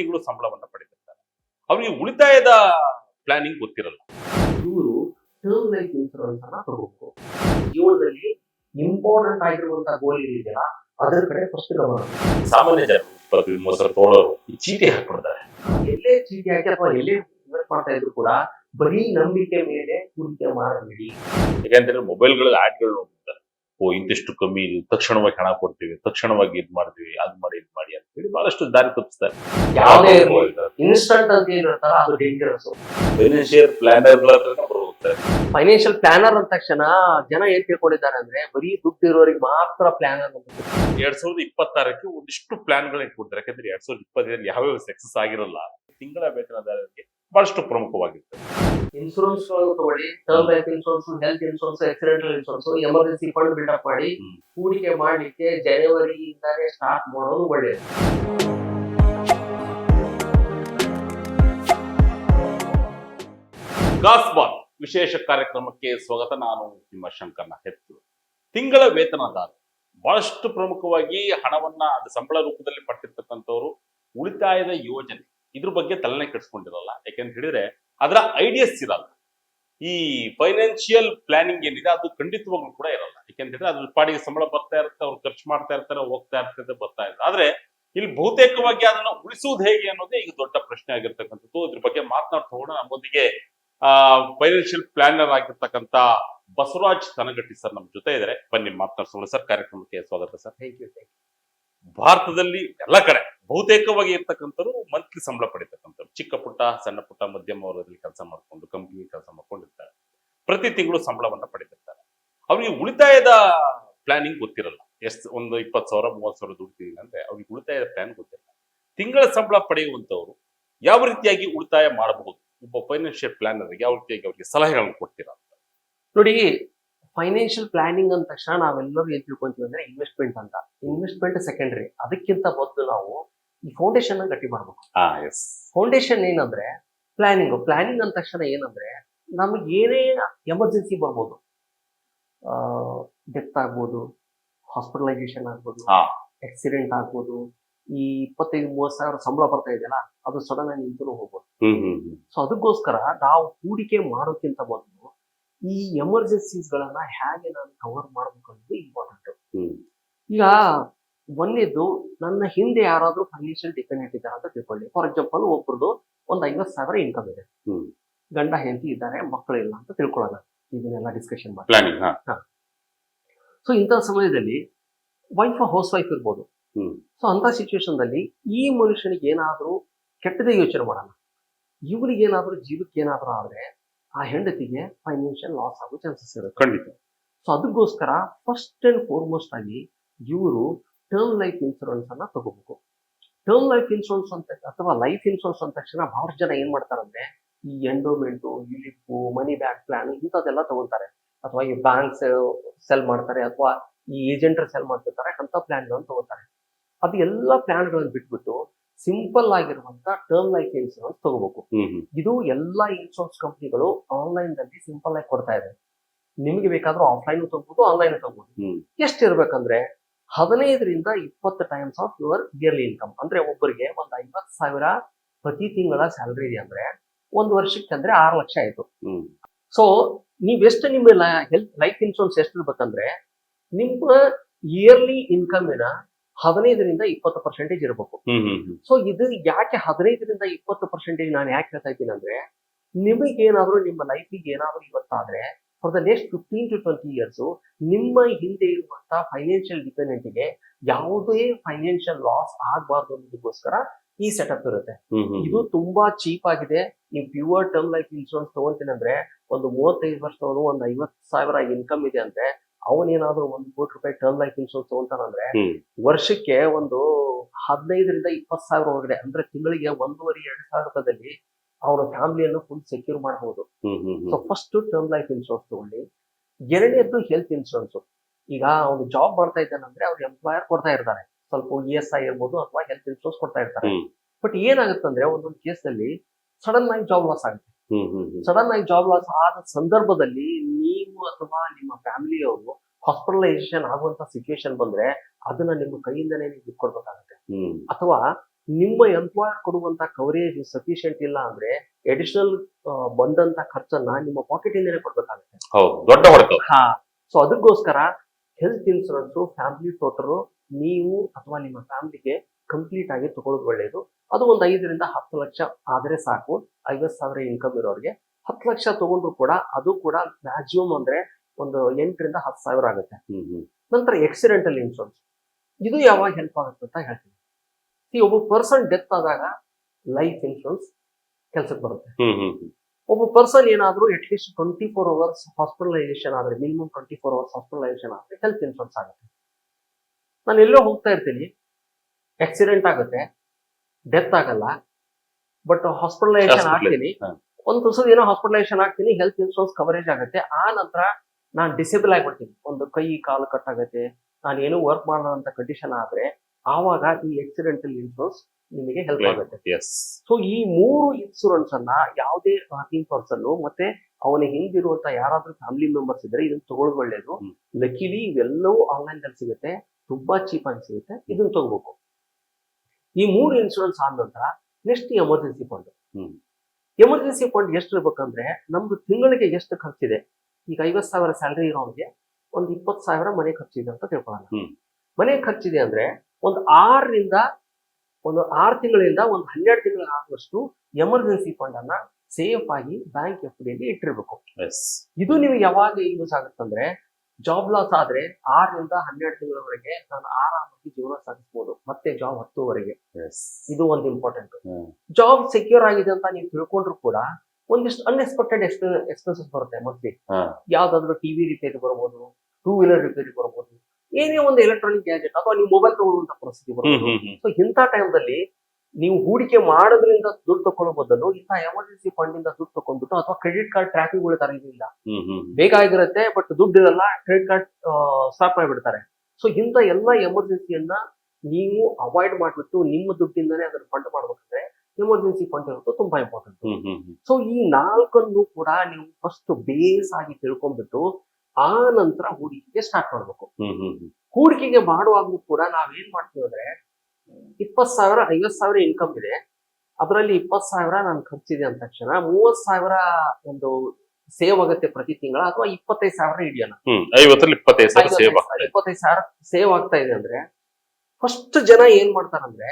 ತಿಂಗಳು ಸಂಬಳವನ್ನ ಪಡೆದಿರ್ತಾರೆ. ಅವರಿಗೆ ಉಳಿತಾಯದ ಪ್ಲಾನಿಂಗ್ ಗೊತ್ತಿರಲ್ಲ. ಇವರು ಟರ್ಮ್ ಲೈಫ್ ಇನ್ಶೂರೆನ್ಸ್ ಅನ್ನ ತಗೋಬೇಕು ಜೀವನದಲ್ಲಿ ಇಂಪಾರ್ಟೆಂಟ್ ಆಗಿರುವಂತಹ ಗೋಲ್ ಇದೆಯಲ್ಲ ಅದರ ಕಡೆ ಫಸ್ಟ್ ಗಮನ ಸಾಮಾನ್ಯ ಜನರು ಇಪ್ಪತ್ತು ಮೂವತ್ತು ಸಾವಿರ ಈ ಚೀಟಿ ಹಾಕ್ಬಿಡ್ತಾರೆ. ಎಲ್ಲೇ ಚೀಟಿ ಹಾಕಿ ಅಥವಾ ಎಲ್ಲೇ ಇನ್ವೆಸ್ಟ್ ಮಾಡ್ತಾ ಇದ್ರು ಕೂಡ ಬರೀ ನಂಬಿಕೆ ಮೇಲೆ ಹೂಡಿಕೆ ಮಾಡಬೇಡಿ. ಯಾಕಂತಂದ್ರೆ ಮೊಬೈಲ್ಗಳಲ್ಲಿ ಆಡ್ಗಳು ನೋಡ್ತಾರೆ ಓ ಇಂತಿಷ್ಟು ಕಮ್ಮಿ ಇದು ತಕ್ಷಣವಾಗಿ ಹಣ ಕೊಡ್ತೀವಿ ತಕ್ಷಣವಾಗಿ ಇದ್ ಮಾಡ್ತೀವಿ ಅದ್ ಮಾಡಿ ಇದ್ ಮಾಡಿ ಅಂತ ಹೇಳಿ ಬಹಳಷ್ಟು ದಾರಿ ತಪ್ಪಿಸ್ತಾರೆ. ಫೈನಾನ್ಷಿಯಲ್ ಹೋಗ್ತಾರೆ ಫೈನಾನ್ಷಿಯಲ್ ಪ್ಲಾನರ್ ಅಂದ ತಕ್ಷಣ ಜನ ಏನ್ ತಿಳ್ಕೊಂಡಿದ್ದಾರೆ ಅಂದ್ರೆ ಬರೀ ದುಡ್ಡು ಇರೋರಿಗೆ ಮಾತ್ರ ಪ್ಲಾನರ್ ಎರಡ್ ಸಾವಿರದ ಇಪ್ಪತ್ತಾರಕ್ಕೆ ಒಂದಿಷ್ಟು ಪ್ಲಾನ್ಗಳನ್ನ ಕೊಡ್ತಾರೆ ಯಾಕಂದ್ರೆ ಎರಡ್ ಸಾವಿರದ ಇಪ್ಪತ್ತೈದಲ್ಲಿ ಯಾವ್ಯಾವ ಸಕ್ಸಸ್ ಆಗಿರಲ್ಲ ತಿಂಗಳ ವೇತನದಾರರಿಗೆ ಬಹಳಷ್ಟು ಪ್ರಮುಖವಾಗಿರ್ತದೆ. ಇನ್ಶೂರೆನ್ಸ್ ತಗೊಳ್ಳಿ term life insurance health insurance accidental insurance emergency fund build up ಮಾಡಿ. ಹೂಡಿಕೆ ಮಾಡಲಿಕ್ಕೆ ಜನವರಿಯಿಂದಾನೇ ಸ್ಟಾರ್ಟ್ ಮಾಡೋದು ಒಳ್ಳೆಯದು ಗಾಸ್ಬಾಲ್ ವಿಶೇಷ ಕಾರ್ಯಕ್ರಮಕ್ಕೆ ಸ್ವಾಗತ. ನಾನು ನಿಮ್ಮ ಶಂಕರ್ನ ಹೆತ್ತು ತಿಂಗಳ ವೇತನದಾರ ಬಹಳಷ್ಟು ಪ್ರಮುಖವಾಗಿ ಹಣವನ್ನ ಅದು ಸಂಬಳ ರೂಪದಲ್ಲಿ ಪಟ್ಟಿರ್ತಕ್ಕಂಥವ್ರು ಉಳಿತಾಯದ ಯೋಜನೆ. ಇದ್ರ ಬಗ್ಗೆ ತಲೆನೇ ಕೆಡಿಸ್ಕೊಂಡಿರಲ್ಲ. ಯಾಕೆಂತ ಹೇಳಿದ್ರೆ ಅದರ ಐಡಿಯಾಸ್ ಇರಲ್ಲ. ಈ ಫೈನಾನ್ಷಿಯಲ್ ಪ್ಲಾನಿಂಗ್ ಏನಿದೆ ಅದು ಖಂಡಿತವಾಗ್ಲೂ ಕೂಡ ಇರಲ್ಲ. ಯಾಕೆಂತ ಹೇಳಿದ್ರೆ ಅದ್ರ ಪಾಡಿಗೆ ಸಂಬಳ ಬರ್ತಾ ಇರುತ್ತೆ, ಅವ್ರು ಖರ್ಚು ಮಾಡ್ತಾ ಇರ್ತಾರೆ, ಹೋಗ್ತಾ ಇರ್ತದೆ ಬರ್ತಾ ಇರ್ತದೆ ಆದ್ರೆ ಇಲ್ಲಿ ಬಹುತೇಕವಾಗಿ ಅದನ್ನ ಉಳಿಸುವುದು ಹೇಗೆ ಅನ್ನೋದೇ ಈಗ ದೊಡ್ಡ ಪ್ರಶ್ನೆ ಆಗಿರ್ತಕ್ಕಂಥದ್ದು. ಇದ್ರ ಬಗ್ಗೆ ಮಾತನಾಡ್ತಾ ಹೋಗೋಣ. ನಮ್ಮೊಂದಿಗೆ, ಆ ಫೈನಾನ್ಷಿಯಲ್ ಪ್ಲಾನರ್ ಆಗಿರ್ತಕ್ಕಂತ ಬಸವರಾಜ್ ತನಗಟ್ಟಿ ಸರ್ ನಮ್ಮ ಜೊತೆ ಇದ್ದಾರೆ. ಬನ್ನಿ, ಮಾತನಾಡ್ಸೋಣ. ಸರ್, ಕಾರ್ಯಕ್ರಮಕ್ಕೆ ಸ್ವಾಗತ ಸರ್. ಥ್ಯಾಂಕ್ ಯು ಭಾರತದಲ್ಲಿ ಎಲ್ಲ ಕಡೆ ಬಹುತೇಕವಾಗಿ ಇರ್ತಕ್ಕಂಥವ್ರು ಮಂತ್ಲಿ ಸಂಬಳ ಪಡಿತಕ್ಕಂಥವ್ರು. ಚಿಕ್ಕ ಪುಟ್ಟ, ಸಣ್ಣ ಪುಟ್ಟ, ಮಧ್ಯಮ ವರ್ಗದಲ್ಲಿ ಕೆಲಸ ಮಾಡ್ಕೊಂಡು ಕಂಪ್ನಿ ಕೆಲಸ ಮಾಡ್ಕೊಂಡಿರ್ತಾರೆ ಪ್ರತಿ ತಿಂಗಳು ಸಂಬಳವನ್ನ ಪಡಿತಿರ್ತಾರೆ. ಅವ್ರಿಗೆ ಉಳಿತಾಯದ ಪ್ಲಾನಿಂಗ್ ಗೊತ್ತಿರಲ್ಲ. ಎಷ್ಟು, ಒಂದು ಇಪ್ಪತ್ತು ಸಾವಿರ, ಮೂವತ್ತು ಸಾವಿರ ದುಡ್ತೀವಿ ಅಂದ್ರೆ ಅವ್ರಿಗೆ ಉಳಿತಾಯದ ಪ್ಲಾನ್ ಗೊತ್ತಿಲ್ಲ ತಿಂಗಳ ಸಂಬಳ ಪಡೆಯುವಂಥವ್ರು ಯಾವ ರೀತಿಯಾಗಿ ಉಳಿತಾಯ ಮಾಡಬಹುದು? ಒಬ್ಬ ಫೈನಾನ್ಷಿಯಲ್ ಪ್ಲಾನರ್ ಯಾವ ರೀತಿಯಾಗಿ ಅವರಿಗೆ ಸಲಹೆಗಳನ್ನು ಕೊಡ್ತೀರಾ ನೋಡಿ ಫೈನಾನ್ಷಿಯಲ್ ಪ್ಲಾನಿಂಗ್ ಅಂದ ತಕ್ಷಣ ನಾವೆಲ್ಲರೂ ಏನ್ ತಿಳ್ಕೊಂತೀವಿ ಅಂದ್ರೆ ಇನ್ವೆಸ್ಟ್ಮೆಂಟ್ ಅಂತ. ಇನ್ವೆಸ್ಟ್ಮೆಂಟ್ ಸೆಕೆಂಡರಿ ಅದಕ್ಕಿಂತ ಮೊದಲು ನಾವು ಈ ಫೌಂಡೇಶನ್ ಗಟ್ಟಿ ಮಾಡ್ಬೇಕು. ಫೌಂಡೇಶನ್ ಏನಂದ್ರೆ ಪ್ಲಾನಿಂಗ್ ಪ್ಲಾನಿಂಗ್ ಅಂದ ತಕ್ಷಣ ಏನಂದ್ರೆ ನಮಗೆ ಏನೇ ಎಮರ್ಜೆನ್ಸಿ ಬರ್ಬೋದು. ಡೆತ್ ಆಗ್ಬೋದು ಹಾಸ್ಪಿಟಲೈಸೇಷನ್ ಆಗ್ಬೋದು. ಆಕ್ಸಿಡೆಂಟ್ ಆಗ್ಬೋದು ಈ ಇಪ್ಪತ್ತೈದು ಮೂವತ್ತು ಸಾವಿರ ಸಂಬಳ ಬರ್ತಾ ಇದೆಯಲ್ಲ ಅದು ಸಡನ್ ಆಗಿ ನಿಂತು ಹೋಗ್ಬೋದು. ಸೊ ಅದಕ್ಕೋಸ್ಕರ ನಾವು ಹೂಡಿಕೆ ಮಾಡೋಕ್ಕಿಂತ ಮೊದಲು ಈ ಎಮರ್ಜೆನ್ಸೀಸ್ ಗಳನ್ನ ಹೇಗೆ ನಾನು ಕವರ್ ಮಾಡ್ಬೇಕು ಅನ್ನೋದು ಇಂಪಾರ್ಟೆಂಟ್ ಈಗ ಒಂದೇದು ನನ್ನ ಹಿಂದೆ ಯಾರಾದ್ರೂ ಫೈನಾನ್ಷಿಯಲ್ ಡಿಪೆಂಡೆಂಟ್ ಇದ್ದಾರೆ ಅಂತ ತಿಳ್ಕೊಳ್ಳಿ. ಫಾರ್ ಎಕ್ಸಾಂಪಲ್ ಒಬ್ಬರದು ಒಂದು ಐವತ್ತು ಸಾವಿರ ಇನ್ಕಮ್ ಇದೆ. ಗಂಡ ಹೆಂಡತಿ ಇದ್ದಾರೆ ಮಕ್ಕಳಿಲ್ಲ ಅಂತ ತಿಳ್ಕೊಳ್ಳೋಣ. ಇದನ್ನೆಲ್ಲ ಡಿಸ್ಕಷನ್ ಮಾಡಿ. ಸೊ ಇಂಥ ಸಮಯದಲ್ಲಿ ವೈಫ್ ಹೌಸ್ ವೈಫ್ ಇರ್ಬೋದು. ಸೊ ಅಂತ ಸಿಚುವೇಶನ್ದಲ್ಲಿ ಈ ಮನುಷ್ಯನಿಗೆ ಏನಾದರೂ ಕೆಟ್ಟದೇ ಯೋಚನೆ ಮಾಡೋಣ. ಇವನಿಗೆ ಏನಾದರೂ ಜೀವಕ್ಕೆ ಏನಾದರೂ ಆದ್ರೆ ಆ ಹೆಂಡತಿಗೆ ಫೈನಾನ್ಷಿಯಲ್ ಲಾಸ್ ಆಗೋ ಚಾನ್ಸಸ್ ಇರುತ್ತೆ. ಖಂಡಿತ. ಸೊ ಅದಕ್ಕೋಸ್ಕರ ಫಸ್ಟ್ ಅಂಡ್ ಫಾರ್ಮೋಸ್ಟ್ ಆಗಿ ಇವರು ಟರ್ಮ್ ಲೈಫ್ ಇನ್ಶೂರೆನ್ಸ್ ಅನ್ನ ತಗೋಬೇಕು. ಟರ್ಮ್ ಲೈಫ್ ಇನ್ಶೂರೆನ್ಸ್ ಅಂತ ಅಥವಾ ಲೈಫ್ ಇನ್ಶೂರೆನ್ಸ್ ಅಂದ ತಕ್ಷಣ ಬಹಳಷ್ಟು ಜನ ಏನ್ ಮಾಡ್ತಾರಂದ್ರೆ ಈ ಎಂಡೋಮೆಂಟು ಯುಲಿಪು ಮನಿ ಬ್ಯಾಕ್ ಪ್ಲಾನ್ ಇಂಥದ್ದೆಲ್ಲ ತಗೊಂತಾರೆ ಅಥವಾ ಈ ಬ್ಯಾಂಕ್ ಸೆಲ್ ಮಾಡ್ತಾರೆ ಅಥವಾ ಈ ಏಜೆಂಟರ್ ಸೆಲ್ ಮಾಡ್ತಿರ್ತಾರೆ ಅಂತ ಪ್ಲಾನ್ಗಳನ್ನು ತಗೋತಾರೆ ಅದು ಎಲ್ಲ ಪ್ಲಾನ್ಗಳನ್ನು ಬಿಟ್ಬಿಟ್ಟು ಸಿಂಪಲ್ ಆಗಿರುವಂತ ಟರ್ಮ್ ಲೈಫ್ ಇನ್ಶೂರೆನ್ಸ್ ತಗೋಬೇಕು. ಇದು ಎಲ್ಲ ಇನ್ಶೂರೆನ್ಸ್ ಕಂಪ್ನಿಗಳು ಆನ್ಲೈನ್ನಲ್ಲಿ ಸಿಂಪಲ್ ಆಗಿ ಕೊಡ್ತಾ ಇದೆ. ನಿಮಗೆ ಬೇಕಾದ್ರೂ ಆಫ್ಲೈನ್ ತಗೋಬಹುದು ಆನ್ಲೈನ್ ತಗೋಬಹುದು ಹ್ಮ್. ಎಷ್ಟು ಹದಿನೈದರಿಂದ ಇಪ್ಪತ್ತು times of your yearly income ಅಂದ್ರೆ ಒಬ್ಬರಿಗೆ ಒಂದು ಐವತ್ತು ಸಾವಿರ ಪ್ರತಿ ತಿಂಗಳ ಸ್ಯಾಲರಿ ಇದೆ ಅಂದ್ರೆ ಒಂದು ವರ್ಷಕ್ಕೆ ಅಂದ್ರೆ ಆರು ಲಕ್ಷ ಆಯ್ತು. ಸೊ ನೀವ್ ನೀವೆಷ್ಟು ನಿಮ್ಮ ಹೆಲ್ತ್ ಲೈಫ್ ಇನ್ಶೂರೆನ್ಸ್ ಎಷ್ಟು ಇರ್ಬೇಕಂದ್ರೆ ನಿಮ್ಮ ಇಯರ್ಲಿ ಇನ್ಕಮಿನ ಹದಿನೈದರಿಂದ ಇಪ್ಪತ್ತು ಪರ್ಸೆಂಟೇಜ್ ಇರಬೇಕು. ಸೊ ಇದು ಯಾಕೆ ಹದಿನೈದರಿಂದ ಇಪ್ಪತ್ತು ಪರ್ಸೆಂಟೇಜ್ ನಾನು ಯಾಕೆ ಹೇಳ್ತಾ ಇದ್ದೀನಿ ಅಂದ್ರೆ ನಿಮಗೇನಾದ್ರೂ ನಿಮ್ಮ ಲೈಫಿಗೆ ಏನಾದ್ರೂ ಇವತ್ತಾದ್ರೆ for the next fifteen to twenty years ನಿಮ್ಮ ಹಿಂದೆ ಇರುವಂತಹ ಫೈನಾನ್ಷಿಯಲ್ ಡಿಪೆಂಡೆಂಟ್ಗೆ ಯಾವುದೇ ಫೈನಾನ್ಷಿಯಲ್ ಲಾಸ್ ಆಗಬಾರ್ದು ಅನ್ನೋದಕ್ಕೋಸ್ಕರ ಈ ಸೆಟಪ್ ಇರುತ್ತೆ. ಇದು ತುಂಬಾ ಚೀಪ್ ಆಗಿದೆ. ನೀವು ಪ್ಯೂರ್ ಟರ್ಮ್ ಲೈಫ್ ಇನ್ಶೂರೆನ್ಸ್ ತಗೊಂತೀನಿ ಅಂದ್ರೆ ಒಂದು ಮೂವತ್ತೈದು ವರ್ಷದವನು ಒಂದು ಐವತ್ತು ಸಾವಿರ ಇನ್ಕಮ್ ಇದೆ ಅಂದ್ರೆ ಅವನೇನಾದ್ರೂ ಒಂದು ಕೋಟಿ ರೂಪಾಯಿ ಟರ್ಮ್ ಲೈಫ್ ಇನ್ಶೂರೆನ್ಸ್ ತಗೊಂತಾನಂದ್ರೆ. ವರ್ಷಕ್ಕೆ ಒಂದು ಹದಿನೈದರಿಂದ ಇಪ್ಪತ್ತು ಸಾವಿರ ಒಳಗಡೆ ಅಂದ್ರೆ ತಿಂಗಳಿಗೆ ಒಂದೂವರೆ ಎರಡು ಸಾವಿರ ಅವನ ಫ್ಯಾಮಿಲಿಯನ್ನು ಫುಲ್ ಸೆಕ್ಯೂರ್ ಮಾಡಬಹುದು so first term life insurance ತಗೊಳ್ಳಿ ಎರಡನೇದ್ದು ಹೆಲ್ತ್ ಇನ್ಶೂರೆನ್ಸ್ ಈಗ ಅವನು ಜಾಬ್ ಮಾಡ್ತಾ ಇದ್ದಾನಂದ್ರೆ ಅವ್ರ ಎಂಪ್ಲಾಯರ್ ಕೊಡ್ತಾ ಇರ್ತಾರೆ. ಸ್ವಲ್ಪ ಇ ಎಸ್ ಐ ಇರ್ಬೋದು ಅಥವಾ ಹೆಲ್ತ್ ಇನ್ಶೂರೆನ್ಸ್ ಕೊಡ್ತಾ ಇರ್ತಾರೆ. ಬಟ್ ಏನಾಗುತ್ತಂದ್ರೆ ಒಂದೊಂದು ಕೇಸಲ್ಲಿ ಸಡನ್ ಆಗಿ ಜಾಬ್ ಲಾಸ್ ಆಗುತ್ತೆ. ಸಡನ್ ಆಗಿ ಜಾಬ್ ಲಾಸ್ ಆದ ಸಂದರ್ಭದಲ್ಲಿ ನೀವು ಅಥವಾ ನಿಮ್ಮ ಫ್ಯಾಮಿಲಿಯವರು ಹಾಸ್ಪಿಟಲೈಸೇಷನ್ ಆಗುವಂತ ಸಿಚುವೇಶನ್ ಬಂದ್ರೆ ಅದನ್ನ ನಿಮ್ಮ ಕೈಯಿಂದನೇ ನೀವು ಕೊಡ್ಬೇಕಾಗುತ್ತೆ ಅಥವಾ ನಿಮ್ಮ ಎಂಪ್ಲಾಯರ್ ಕೊಡುವಂತ ಕವರೇಜ್ ಸಫಿಶಿಯಂಟ್ ಇಲ್ಲ ಅಂದ್ರೆ ಅಡಿಷನಲ್ ಬಂದಂತ ಖರ್ಚನ್ನ ನಿಮ್ಮ ಪಾಕೆಟ್ ಇಂದನೇ ಕೊಡ್ಬೇಕಾಗುತ್ತೆ. ದೊಡ್ಡ ಹೊಡೆತ ಹಾ. ಸೊ ಅದಕ್ಕೋಸ್ಕರ ಹೆಲ್ತ್ ಇನ್ಸೂರೆನ್ಸ್ ಫ್ಯಾಮಿಲಿ ಟೋಟಲ್ ನೀವು ಅಥವಾ ನಿಮ್ಮ ಫ್ಯಾಮಿಲಿಗೆ ಕಂಪ್ಲೀಟ್ ಆಗಿ ತಗೊಳ್ಳೋದು ಒಳ್ಳೆಯದು ಅದು ಒಂದು ಐದರಿಂದ ಹತ್ತು ಲಕ್ಷ ಆದ್ರೆ ಸಾಕು. ಐವತ್ತು ಸಾವಿರ ಇನ್ಕಮ್ ಇರೋರಿಗೆ ಹತ್ತು ಲಕ್ಷ ತಗೊಂಡ್ರು ಕೂಡ ಅದು ಕೂಡ ಮ್ಯಾಕ್ಸಿಮಮ್ ಅಂದ್ರೆ ಒಂದು ಎಂಟರಿಂದ ಹತ್ತು ಸಾವಿರ ಆಗುತ್ತೆ. ನಂತರ ಎಕ್ಸಿಡೆಂಟಲ್ ಇನ್ಶೂರೆನ್ಸ್ ಇದು ಯಾವಾಗ ಹೆಲ್ಪ್ ಆಗುತ್ತೆ ಅಂತ ಹೇಳ್ತೀನಿ. ಈ ಒಬ್ಬ ಪರ್ಸನ್ ಡೆತ್ ಆದಾಗ ಲೈಫ್ ಇನ್ಶೂರೆನ್ಸ್ ಕೆಲಸಕ್ಕೆ ಬರುತ್ತೆ. ಒಬ್ಬ ಪರ್ಸನ್ ಏನಾದರೂ at least twenty four hours hospitalisation ಆದ್ರೆ minimum twenty four hours hospitalisation ಆದ್ರೆ ಹೆಲ್ತ್ ಇನ್ಶೂರೆನ್ಸ್ ಆಗುತ್ತೆ. ನಾನು ಎಲ್ಲೋ ಹೋಗ್ತಾ ಇರ್ತೀನಿ ಆಕ್ಸಿಡೆಂಟ್ ಆಗುತ್ತೆ ಡೆತ್ ಆಗಲ್ಲ ಬಟ್ ಹಾಸ್ಪಿಟಲೈಸೇಷನ್ ಆಗ್ತೀನಿ. ಒಂದು ದಿವಸದ ಏನೋ ಹಾಸ್ಪಿಟಲೈಸೇಷನ್ ಆಗ್ತೀನಿ ಹೆಲ್ತ್ ಇನ್ಶೂರೆನ್ಸ್ ಕವರೇಜ್ ಆಗುತ್ತೆ. ಆ ನಂತರ ನಾನು ಡಿಸೇಬಲ್ ಆಗಿಬಿಡ್ತೀನಿ. ಒಂದು ಕೈ ಕಾಲು ಕಟ್ಟಾಗತ್ತೆ ನಾನು ಏನೋ ವರ್ಕ್ ಮಾಡೋಂಥ ಕಂಡೀಷನ್ ಆದ್ರೆ ಆವಾಗ ಈ ಆಕ್ಸಿಡೆಂಟಲ್ ಇನ್ಶೂರೆನ್ಸ್ ನಿಮಗೆ ಹೆಲ್ಪ್ ಆಗುತ್ತೆ. ಸೊ ಈ ಮೂರು ಇನ್ಶೂರೆನ್ಸ್ ಅನ್ನ ಯಾವುದೇ ವರ್ಕಿಂಗ್ ಪರ್ಸನ್ ಮತ್ತೆ ಅವನ ಹಿಂದಿರುವಂತ ಯಾರಾದ್ರೂ ಫ್ಯಾಮಿಲಿ ಮೆಂಬರ್ಸ್ ಇದ್ರೆ ಇದನ್ನ ತಗೊಳ್ಳೋದು ಒಳ್ಳೇದು. ಲಕಿಲಿ ಇವೆಲ್ಲವೂ ಆನ್ಲೈನ್ನಲ್ಲಿ ಸಿಗುತ್ತೆ. ತುಂಬಾ ಚೀಪ್ ಆಗಿ ಸಿಗುತ್ತೆ. ಇದನ್ನ ತಗೋಬೇಕು. ಈ ಮೂರು ಇನ್ಶೂರೆನ್ಸ್ ಆದ ನಂತರ next emergency fund emergency fund ಎಷ್ಟು ಇರ್ಬೇಕಂದ್ರೆ ನಮ್ದು ತಿಂಗಳಿಗೆ ಎಷ್ಟು ಖರ್ಚಿದೆ? ಈಗ ಐವತ್ ಸಾವಿರ ಸ್ಯಾಲರಿ ಇರೋನ್ಗೆ ಒಂದು ಇಪ್ಪತ್ತು ಸಾವಿರ ಮನೆ ಖರ್ಚಿದೆ ಅಂತ ತಿಳ್ಕೊಳ್ಳೋಣ. ಮನೆ ಖರ್ಚಿದೆ ಅಂದ್ರೆ ಒಂದು ಆರರಿಂದ ಒಂದು ಆರು ತಿಂಗಳಿಂದ ಒಂದು ಹನ್ನೆರಡು ತಿಂಗಳ ಆಗುವಷ್ಟು ಎಮರ್ಜೆನ್ಸಿ ಫಂಡ್ ಅನ್ನ ಸೇಫ್ ಆಗಿ ಬ್ಯಾಂಕ್ ಎಫ್ ಡಿಯಲ್ಲಿ ಇಟ್ಟಿರ್ಬೇಕು ಇದು ನಿಮಗೆ ಯಾವಾಗ ಯೂಸ್ ಆಗುತ್ತಂದ್ರೆ ಜಾಬ್ ಲಾಸ್ ಆದ್ರೆ ಆರರಿಂದ ಹನ್ನೆರಡು ತಿಂಗಳವರೆಗೆ ನಾನು ಆರಾಮಾಗಿ ಜೀವನ ಸಾಗಿಸ್ಬೋದು. ಮತ್ತೆ ಜಾಬ್ ಹತ್ತುವರೆಗೆ. ಇದು ಒಂದು ಇಂಪಾರ್ಟೆಂಟ್ ಜಾಬ್ ಸೆಕ್ಯೂರ್ ಆಗಿದೆ ಅಂತ ನೀವು ತಿಳ್ಕೊಂಡ್ರು ಕೂಡ ಒಂದಿಷ್ಟು ಅನ್ಎಕ್ಸ್ಪೆಕ್ಟೆಡ್ ಎಕ್ಸ್ಪೆನ್ಸಸ್ ಬರುತ್ತೆ ಮಂತ್ಲಿ. ಯಾವ್ದಾದ್ರು ಟಿವಿ ರಿಪೇರಿ ಬರ್ಬೋದು ಟೂ ವೀಲರ್ ರಿಪೇರಿ ಬರ್ಬೋದು ಏನೇ ಒಂದು ಎಲೆಕ್ಟ್ರಾನಿಕ್ ಗ್ಯಾಜೆಟ್ ಅಥವಾ ನೀವು ಮೊಬೈಲ್ ತಗೊಳ್ಳುವಂತ ಪರಿಸ್ಥಿತಿ ಬರುತ್ತೆ ಸೊ ಇಂಥ ಟೈಮ್ದಲ್ಲಿ ನೀವು ಹೂಡಿಕೆ ಮಾಡೋದ್ರಿಂದ ದುಡ್ಡು ತಕೊಳ್ಳೋ ಬದಲು ಇಂಥ ಎಮರ್ಜೆನ್ಸಿ ಫಂಡ್ ಇಂದ ದುಡ್ಡು ತಕೊಂಡ್ಬಿಟ್ಟು ಅಥವಾ ಕ್ರೆಡಿಟ್ ಕಾರ್ಡ್ ಟ್ರ್ಯಾಕಿಂಗ್ ಉಳಿತಾರೆ ಇಲ್ಲ ಬೇಕಾಗಿರುತ್ತೆ ಹ್ಮ್ ಬೇಗ ಆಗಿರುತ್ತೆ ಬಟ್ ದುಡ್ಡು ಇರಲ್ಲ ಕ್ರೆಡಿಟ್ ಕಾರ್ಡ್ ಸ್ಟಾಪ್ ಮಾಡಿಬಿಡ್ತಾರೆ. ಸೊ ಇಂಥ ಎಲ್ಲ ಎಮರ್ಜೆನ್ಸಿಯನ್ನ ನೀವು ಅವಾಯ್ಡ್ ಮಾಡ್ಬಿಟ್ಟು ನಿಮ್ಮ ದುಡ್ಡಿಂದಾನೇ ಅದನ್ನ ಫಂಡ್ ಮಾಡ್ಬೇಕಂದ್ರೆ ಎಮರ್ಜೆನ್ಸಿ ಫಂಡ್ ಇರೋದು ತುಂಬಾ ಇಂಪಾರ್ಟೆಂಟ್ ಸೊ ಈ ನಾಲ್ಕನ್ನು ಕೂಡ ನೀವು ಫಸ್ಟ್ ಬೇಸ್ ಆಗಿ ತಿಳ್ಕೊಂಡ್ಬಿಟ್ಟು ಆ ನಂತರ ಹೂಡಿಕೆಗೆ ಸ್ಟಾರ್ಟ್ ಮಾಡ್ಬೇಕು. ಹೂಡಿಕೆಗೆ ಮಾಡುವಾಗ್ಲೂ ಕೂಡ ನಾವೇನ್ ಮಾಡ್ತೀವಿ ಅಂದ್ರೆ ಇಪ್ಪತ್ ಸಾವಿರ ಐವತ್ ಸಾವಿರ ಇನ್ಕಮ್ ಇದೆ. ಅದರಲ್ಲಿ ಇಪ್ಪತ್ ಸಾವಿರ ನಾನು ಖರ್ಚಿದೆ ಅಂದ ತಕ್ಷಣ ಮೂವತ್ ಸಾವಿರ ಒಂದು ಸೇವ್ ಆಗುತ್ತೆ ಪ್ರತಿ ತಿಂಗಳ ಅಥವಾ ಇಪ್ಪತ್ತೈದು ಸಾವಿರ ಹಿಡಿಯೋಣ. ಐವತ್ತರಲ್ಲಿ ಇಪ್ಪತ್ತೈದು ಸಾವಿರ ಸೇವ್ ಆಗ್ತಾ ಇದೆ. ಅಂದ್ರೆ ಫಸ್ಟ್ ಜನ ಏನ್ ಮಾಡ್ತಾರಂದ್ರೆ